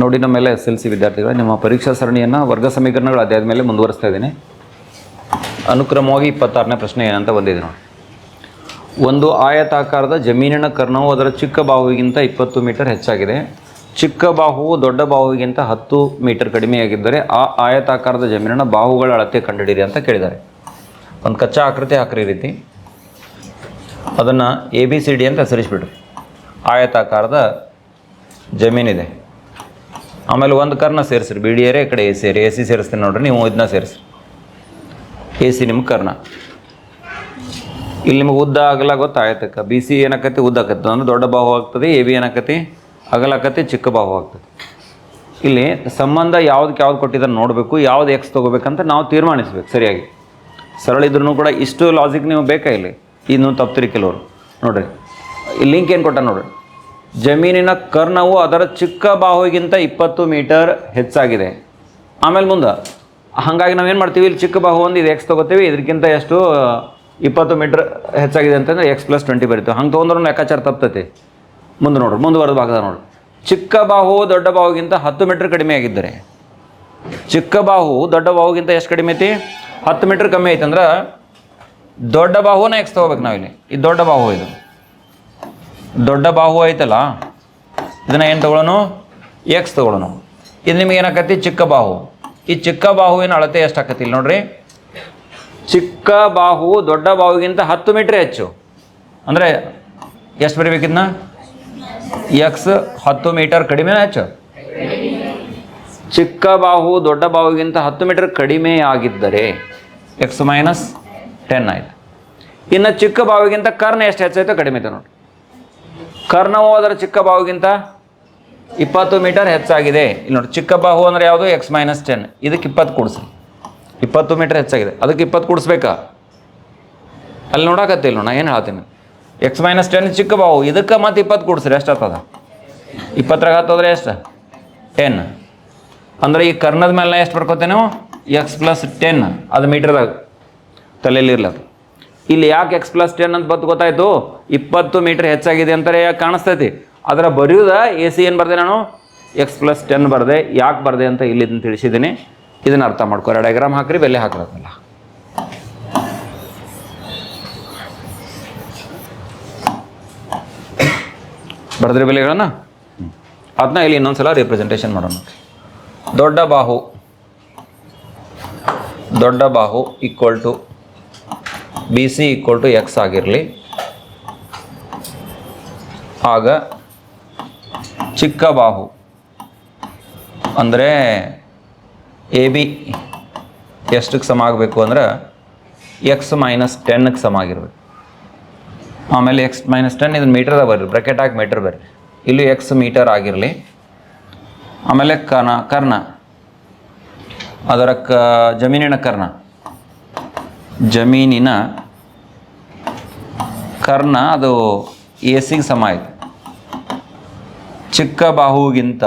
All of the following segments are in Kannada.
ನೋಡಿ ಮೇಲೆ ಎಸ್ ಎಲ್ ಸಿ ವಿದ್ಯಾರ್ಥಿಗಳ, ನಿಮ್ಮ ಪರೀಕ್ಷಾ ಸರಣಿಯನ್ನು ವರ್ಗ ಸಮೀಕರಣಗಳು ಅಧ್ಯಾಯದ ಮೇಲೆ ಮುಂದುವರಿಸ್ತಾ ಇದ್ದೀನಿ. ಅನುಕ್ರಮವಾಗಿ ಇಪ್ಪತ್ತಾರನೇ ಪ್ರಶ್ನೆ ಏನಂತ ಬಂದಿದೆ ನೋಡಿ. ಒಂದು ಆಯತಾಕಾರದ ಜಮೀನಿನ ಕರ್ಣವು ಅದರ ಚಿಕ್ಕ ಬಾಹುವಿಗಿಂತ ಇಪ್ಪತ್ತು ಮೀಟರ್ ಹೆಚ್ಚಾಗಿದೆ. ಚಿಕ್ಕ ಬಾಹುವು ದೊಡ್ಡ ಬಾಹುವಿಗಿಂತ ಹತ್ತು ಮೀಟರ್ ಕಡಿಮೆಯಾಗಿದ್ದರೆ ಆ ಆಯತಾಕಾರದ ಜಮೀನಿನ ಬಾಹುಗಳ ಅಳತೆ ಕಂಡುಹಿಡಿಯಿರಿ ಅಂತ ಕೇಳಿದ್ದಾರೆ. ಒಂದು ಕಚ್ಚಾ ಆಕೃತಿ ಹಾಕ್ರಿ ರೀತಿ. ಅದನ್ನು ಎ ಬಿ ಸಿ ಡಿ ಅಂತ ಹೆಸರಿಸ್ಬಿಡ್ರಿ. ಆಯತಾಕಾರದ ಜಮೀನಿದೆ. ಆಮೇಲೆ ಒಂದು ಕರ್ನ ಸೇರಿಸ್ರಿ ಬಿ ಡಿ ಎರೇ ಕಡೆ ಎ ಸಿ ಎ ಸಿ ಸೇರಿಸ್ತೀನಿ ನೋಡ್ರಿ, ನೀವು ಇದನ್ನ ಸೇರಿಸ್ರಿ. ಎ ಸಿ ನಿಮ್ಮ ಕರ್ನ. ಇಲ್ಲಿ ನಿಮಗೆ ಉದ್ದ ಅಗಲ ಗೊತ್ತಾಯ್ತಕ್ಕ. ಬಿ ಸಿ ಏನಕತಿ ಉದ್ದ ಆಕತ್ತೆ. ಅಂದ್ರೆ ದೊಡ್ಡ ಬಾಹು ಆಗ್ತದೆ ಎ ಬಿ ಏನಕತಿ ಅಗಲ ಆಕತಿ ಚಿಕ್ಕ ಬಾಹು ಆಗ್ತದೆ. ಇಲ್ಲಿ ಸಂಬಂಧ ಯಾವ್ದಕ್ಕೆ ಯಾವ್ದು ಕೊಟ್ಟಿದ್ದಾರೆ ನೋಡಬೇಕು, ಯಾವ್ದು ಎಕ್ಸ್ ತೊಗೋಬೇಕಂತ ನಾವು ತೀರ್ಮಾನಿಸ್ಬೇಕು ಸರಿಯಾಗಿ. ಸರಳ ಇದ್ರೂ ಕೂಡ ಇಷ್ಟು ಲಾಜಿಕ್ ನೀವು ಬೇಕಾ ಇಲ್ಲಿ? ಇನ್ನೂ ತಪ್ತಿರಿ ಕೆಲವರು. ನೋಡ್ರಿ. ಲಿಂಕ್ ಏನು ಕೊಟ್ಟ ನೋಡ್ರಿ? ಜಮೀನಿನ ಕರ್ಣವು ಅದರ ಚಿಕ್ಕ ಬಾಹುವಿಗಿಂತ ಇಪ್ಪತ್ತು ಮೀಟರ್ ಹೆಚ್ಚಾಗಿದೆ. ಆಮೇಲೆ ಮುಂದೆ. ಹಾಗಾಗಿ ನಾವೇನು ಮಾಡ್ತೀವಿ? ಇಲ್ಲಿ ಚಿಕ್ಕ ಬಾಹು ಒಂದು ಇದು ಎಕ್ಸ್ ತೊಗೋತೀವಿ. ಇದಕ್ಕಿಂತ ಎಷ್ಟು, ಇಪ್ಪತ್ತು ಮೀಟ್ರ್ ಹೆಚ್ಚಾಗಿದೆ ಅಂತಂದ್ರೆ ಎಕ್ಸ್ ಪ್ಲಸ್ ಟ್ವೆಂಟಿ ಬರೀತೀವಿ ಹಂಗೆ ತೊಗೊಂಡ್ರೂ ಲೆಕ್ಕಾಚಾರ ತಪ್ತೈತಿ. ಮುಂದೆ ನೋಡ್ರಿ ಮುಂದುವರೆದ ಭಾಗದ ನೋಡ್ರಿ. ಚಿಕ್ಕ ಬಾಹು ದೊಡ್ಡ ಬಾಹುಗಿಂತ ಹತ್ತು ಮೀಟ್ರ್ ಕಡಿಮೆ ಆಗಿದ್ದರೆ. ಚಿಕ್ಕ ಬಾಹು ದೊಡ್ಡ ಬಾಹುಗಿಂತ ಎಷ್ಟು ಕಡಿಮೆ ಐತಿ? ಹತ್ತು ಮೀಟ್ರ್ ಕಮ್ಮಿ ಐತಂದ್ರೆ ದೊಡ್ಡ ಬಾಹುನ ಎಕ್ಸ್ ತೊಗೋಬೇಕು ನಾವಿಲ್ಲಿ. ಇದು ದೊಡ್ಡ ಬಾಹು ಇದು. ದೊಡ್ಡ ಬಾಹು ಐತಲ್ಲ, ಇದನ್ನ ಏನು ತಗೊಳ್ಳೋನು ಎಕ್ಸ್ ತಗೊಳ್ಳೋನು ಇದು ನಿಮಗೆ ಏನಾಕತಿ ಚಿಕ್ಕ ಬಾಹು. ಈ ಚಿಕ್ಕ ಬಾಹುವಿನ ಅಳತೆ ಎಷ್ಟು ಆಕತಿ ಇಲ್ಲಿ ನೋಡ್ರಿ? ಚಿಕ್ಕ ಬಾಹು ದೊಡ್ಡ ಬಾಹುಗಿಂತ ಹತ್ತು ಮೀಟ್ರ್ ಹೆಚ್ಚು. ಅಂದರೆ ಎಷ್ಟು ಬರೀಬೇಕಿದ್ನ ಎಕ್ಸ್ ಹತ್ತು ಮೀಟರ್ ಕಡಿಮೆ ಹೆಚ್ಚು. ಚಿಕ್ಕ ಬಾಹು ದೊಡ್ಡ ಬಾಹುಗಿಂತ ಹತ್ತು ಮೀಟರ್ ಕಡಿಮೆ ಆಗಿದ್ದರೆ ಎಕ್ಸ್ ಮೈನಸ್ ಟೆನ್ ಆಯಿತು. ಇನ್ನು ಚಿಕ್ಕ ಬಾವಿಗಿಂತ ಕರ್ಣ ಎಷ್ಟು ಹೆಚ್ಚಾಯ್ತೋ ಕಡಿಮೆ ಐತೆ ನೋಡಿ ಕರ್ಣವು ಅದರ ಚಿಕ್ಕ ಬಾಹುಗಿಂತ ಇಪ್ಪತ್ತು ಮೀಟರ್ ಹೆಚ್ಚಾಗಿದೆ. ಇಲ್ಲಿ ನೋಡಿ, ಚಿಕ್ಕ ಬಾಹು ಅಂದರೆ ಯಾವುದು? ಎಕ್ಸ್ ಮೈನಸ್ ಟೆನ್ ಇದಕ್ಕೆ ಇಪ್ಪತ್ತು ಕೂಡಿಸಿ. ಇಪ್ಪತ್ತು ಮೀಟರ್ ಹೆಚ್ಚಾಗಿದೆ. ಅದಕ್ಕೆ ಇಪ್ಪತ್ತು ಕೂಡಿಸ್ಬೇಕಾ? ಅಲ್ಲಿ ನೋಡಕತ್ತಿಲ್ಲ ನಾನು ಏನು ಹೇಳ್ತೀನಿ? ಎಕ್ಸ್ ಮೈನಸ್ ಟೆನ್ ಚಿಕ್ಕ ಬಾಹು. ಇದಕ್ಕೆ ಮತ್ತು ಇಪ್ಪತ್ತು ಕೂಡಿಸ್ರಿ ಎಷ್ಟು ಆಗ್ತದ? ಇಪ್ಪತ್ತರಾಗ ಹತ್ತೋದ್ರೆ ಎಷ್ಟು? ಟೆನ್ ಅಂದರೆ ಈ ಕರ್ಣದ ಮೇಲೆ ಎಷ್ಟು ಬರ್ಕೋತೇನೆ ಎಕ್ಸ್ ಪ್ಲಸ್ ಟೆನ್ ಅದು ಮೀಟರ್ದಾಗ ತಲೆಯಲ್ಲಿ ಇರ್ಲದು ಇಲ್ಲಿ ಯಾಕೆ ಎಕ್ಸ್ ಪ್ಲಸ್ ಟೆನ್ ಅಂತ ಬತ್ತು ಗೊತ್ತಾಯ್ತು? ಇಪ್ಪತ್ತು ಮೀಟರ್ ಹೆಚ್ಚಾಗಿದೆ ಅಂತಾರೆ ಯಾಕೆ ಕಾಣಿಸ್ತೈತಿ? ಅದರ ಬರೆಯುವುದ ಎ ಸಿ ಏನು ಬರ್ದೆ ನಾನು? ಎಕ್ಸ್ ಪ್ಲಸ್ ಟೆನ್ ಬರ್ದೆ, ಯಾಕೆ ಬರ್ದೆ ಅಂತ ಇಲ್ಲಿ ಇದನ್ನು ತಿಳಿಸಿದ್ದೀನಿ. ಇದನ್ನು ಅರ್ಥ ಮಾಡ್ಕೊ ಡಯಾಗ್ರಾಮ್ ಹಾಕ್ರಿ, ಬೆಲೆ ಹಾಕ್ರತ್ತಲ್ಲ ಬರೆದ್ರೆ ಬೆಲೆಗಳನ್ನ? ಅದನ್ನ ಇಲ್ಲಿ ಇನ್ನೊಂದ್ಸಲ ರಿಪ್ರೆಸೆಂಟೇಷನ್ ಮಾಡೋಣ. ದೊಡ್ಡ ಬಾಹು ದೊಡ್ಡ ಬಾಹು equal to B C equal to X ಆಗಿರಲಿ. ಆಗ ಚಿಕ್ಕ ಬಾಹು ಅಂದರೆ ಎ ಬಿ ಎಷ್ಟಕ್ಕೆ ಸಮ ಆಗಬೇಕು ಅಂದ್ರೆ ಎಕ್ಸ್ ಮೈನಸ್ ಟೆನ್ಗೆ ಸಮ ಆಗಿರ್ಬೇಕು. ಆಮೇಲೆ ಎಕ್ಸ್ ಮೈನಸ್ ಟೆನ್ ಇದನ್ನು ಮೀಟರ್ದಾಗ ಬರ್ರಿ ಬ್ರಕೆಟ್ ಹಾಕಿ ಮೀಟರ್ ಬರ್ರಿ. ಇಲ್ಲೂ ಎಕ್ಸ್ ಮೀಟರ್ ಆಗಿರಲಿ. ಆಮೇಲೆ ಕನ ಕರ್ಣ. ಅದರ ಕ, ಜಮೀನಿನ ಕರ್ಣ. ಜಮೀನಿನ ಕರ್ಣ ಅದು ಎ ಸಿಗೆ ಸಮ ಆಯಿತು. ಚಿಕ್ಕ ಬಾಹುಗಿಂತ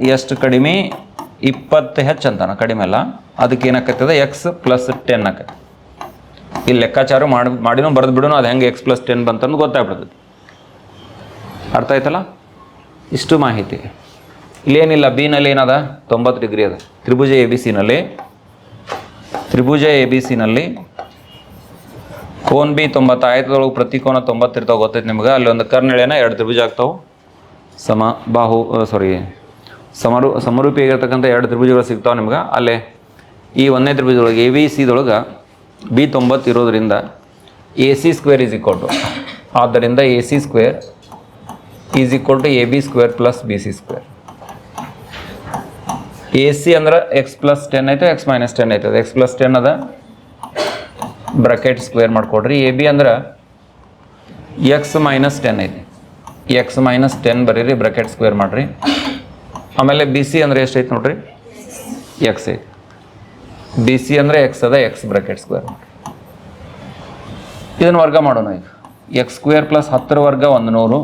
ಎಷ್ಟು ಕಡಿಮೆ? ಇಪ್ಪತ್ತು ಹೆಚ್ಚು ಅಂತಾನ, ಕಡಿಮೆ ಅಲ್ಲ. ಅದಕ್ಕೆ ಏನಾಕತ್ತದ? ಎಕ್ಸ್ ಪ್ಲಸ್ ಟೆನ್ ಆಕತ್ತೆ. ಇಲ್ಲಿ ಲೆಕ್ಕಾಚಾರ ಮಾಡಿ, ಮಾಡಿನೂ ಬರೆದು ಬಿಡೋನು ಅದು ಹೆಂಗೆ ಎಕ್ಸ್ ಪ್ಲಸ್ ಟೆನ್ ಬಂತಂದು ಗೊತ್ತಾಗ್ಬಿಡ್ತದೆ. ಅರ್ಥ ಆಯ್ತಲ್ಲ? ಇಷ್ಟು ಮಾಹಿತಿ. ಇಲ್ಲೇನಿಲ್ಲ ಬಿನಲ್ಲಿ ಏನದ ತೊಂಬತ್ತು ಡಿಗ್ರಿ ಅದ. ತ್ರಿಭುಜ ಎ ಬಿ ಸಿನಲ್ಲಿ ತ್ರಿಭುಜ ಎ ಬಿ ಸಿನಲ್ಲಿ ಕೋನ್ ಬಿ ತೊಂಬತ್ತು ಆಯತದೊಳಗೆ ಪ್ರತಿ ಕೋನ ತೊಂಬತ್ತಿರ್ತಾವೆ ಗೊತ್ತೈತೆ ನಿಮ್ಗೆ. ಅಲ್ಲಿ ಒಂದು ಕರ್ನೆಳೆನ ಎರಡು ತ್ರಿಭುಜ ಆಗ್ತಾವೆ. ಸಮ, ಬಾಹು ಸಾರಿ ಸಮರು ಸಮರೂಪಿಯಾಗಿರ್ತಕ್ಕಂಥ ಎರಡು ತ್ರಿಭುಜಗಳು ಸಿಗ್ತಾವೆ ನಿಮ್ಗೆ. ಅಲ್ಲೇ ಈ ಒಂದನೇ ತ್ರಿಭುಜದೊಳಗೆ ಎ ಬಿ ಸಿದೊಳಗೆ ಬಿ ತೊಂಬತ್ತು ಇರೋದ್ರಿಂದ A C square is equal to ಆದ್ದರಿಂದ A C square is equal to A B square plus B C square. A C ಅಂದ್ರೆ ಎಕ್ಸ್ ಪ್ಲಸ್ ಟೆನ್ ಐತೆ ಎಕ್ಸ್ ಮೈನಸ್ ಟೆನ್ ಐತೆ. ಎಕ್ಸ್ ಪ್ಲಸ್ ಟೆನ್ ಅದ. ಬ್ರಕೆಟ್ ಸ್ಕ್ವೇರ್ ಮಾಡಿಕೊಡ್ರಿ. ಎ ಬಿ ಅಂದ್ರೆ ಎಕ್ಸ್ ಮೈನಸ್ ಟೆನ್ ಐತಿ. ಎಕ್ಸ್ ಮೈನಸ್ ಟೆನ್ ಬರೀರಿ ಬ್ರಕೆಟ್ ಸ್ಕ್ವೇರ್ ಮಾಡಿರಿ. ಆಮೇಲೆ ಬಿ ಸಿ ಅಂದರೆ ಎಷ್ಟು ಐತೆ ನೋಡ್ರಿ? ಎಕ್ಸ್ ಐತಿ. ಬಿ ಸಿ ಅಂದರೆ ಎಕ್ಸ್ ಅದ ಎಕ್ಸ್ ಬ್ರಕೆಟ್ ಸ್ಕ್ವೇರ್ ಮಾಡಿ ಇದನ್ನು ವರ್ಗ ಮಾಡೋಣ ಈಗ. ಎಕ್ಸ್ ಸ್ಕ್ವೇರ್ ಪ್ಲಸ್ ಹತ್ತರ ವರ್ಗ ಒಂದು ನೂರು.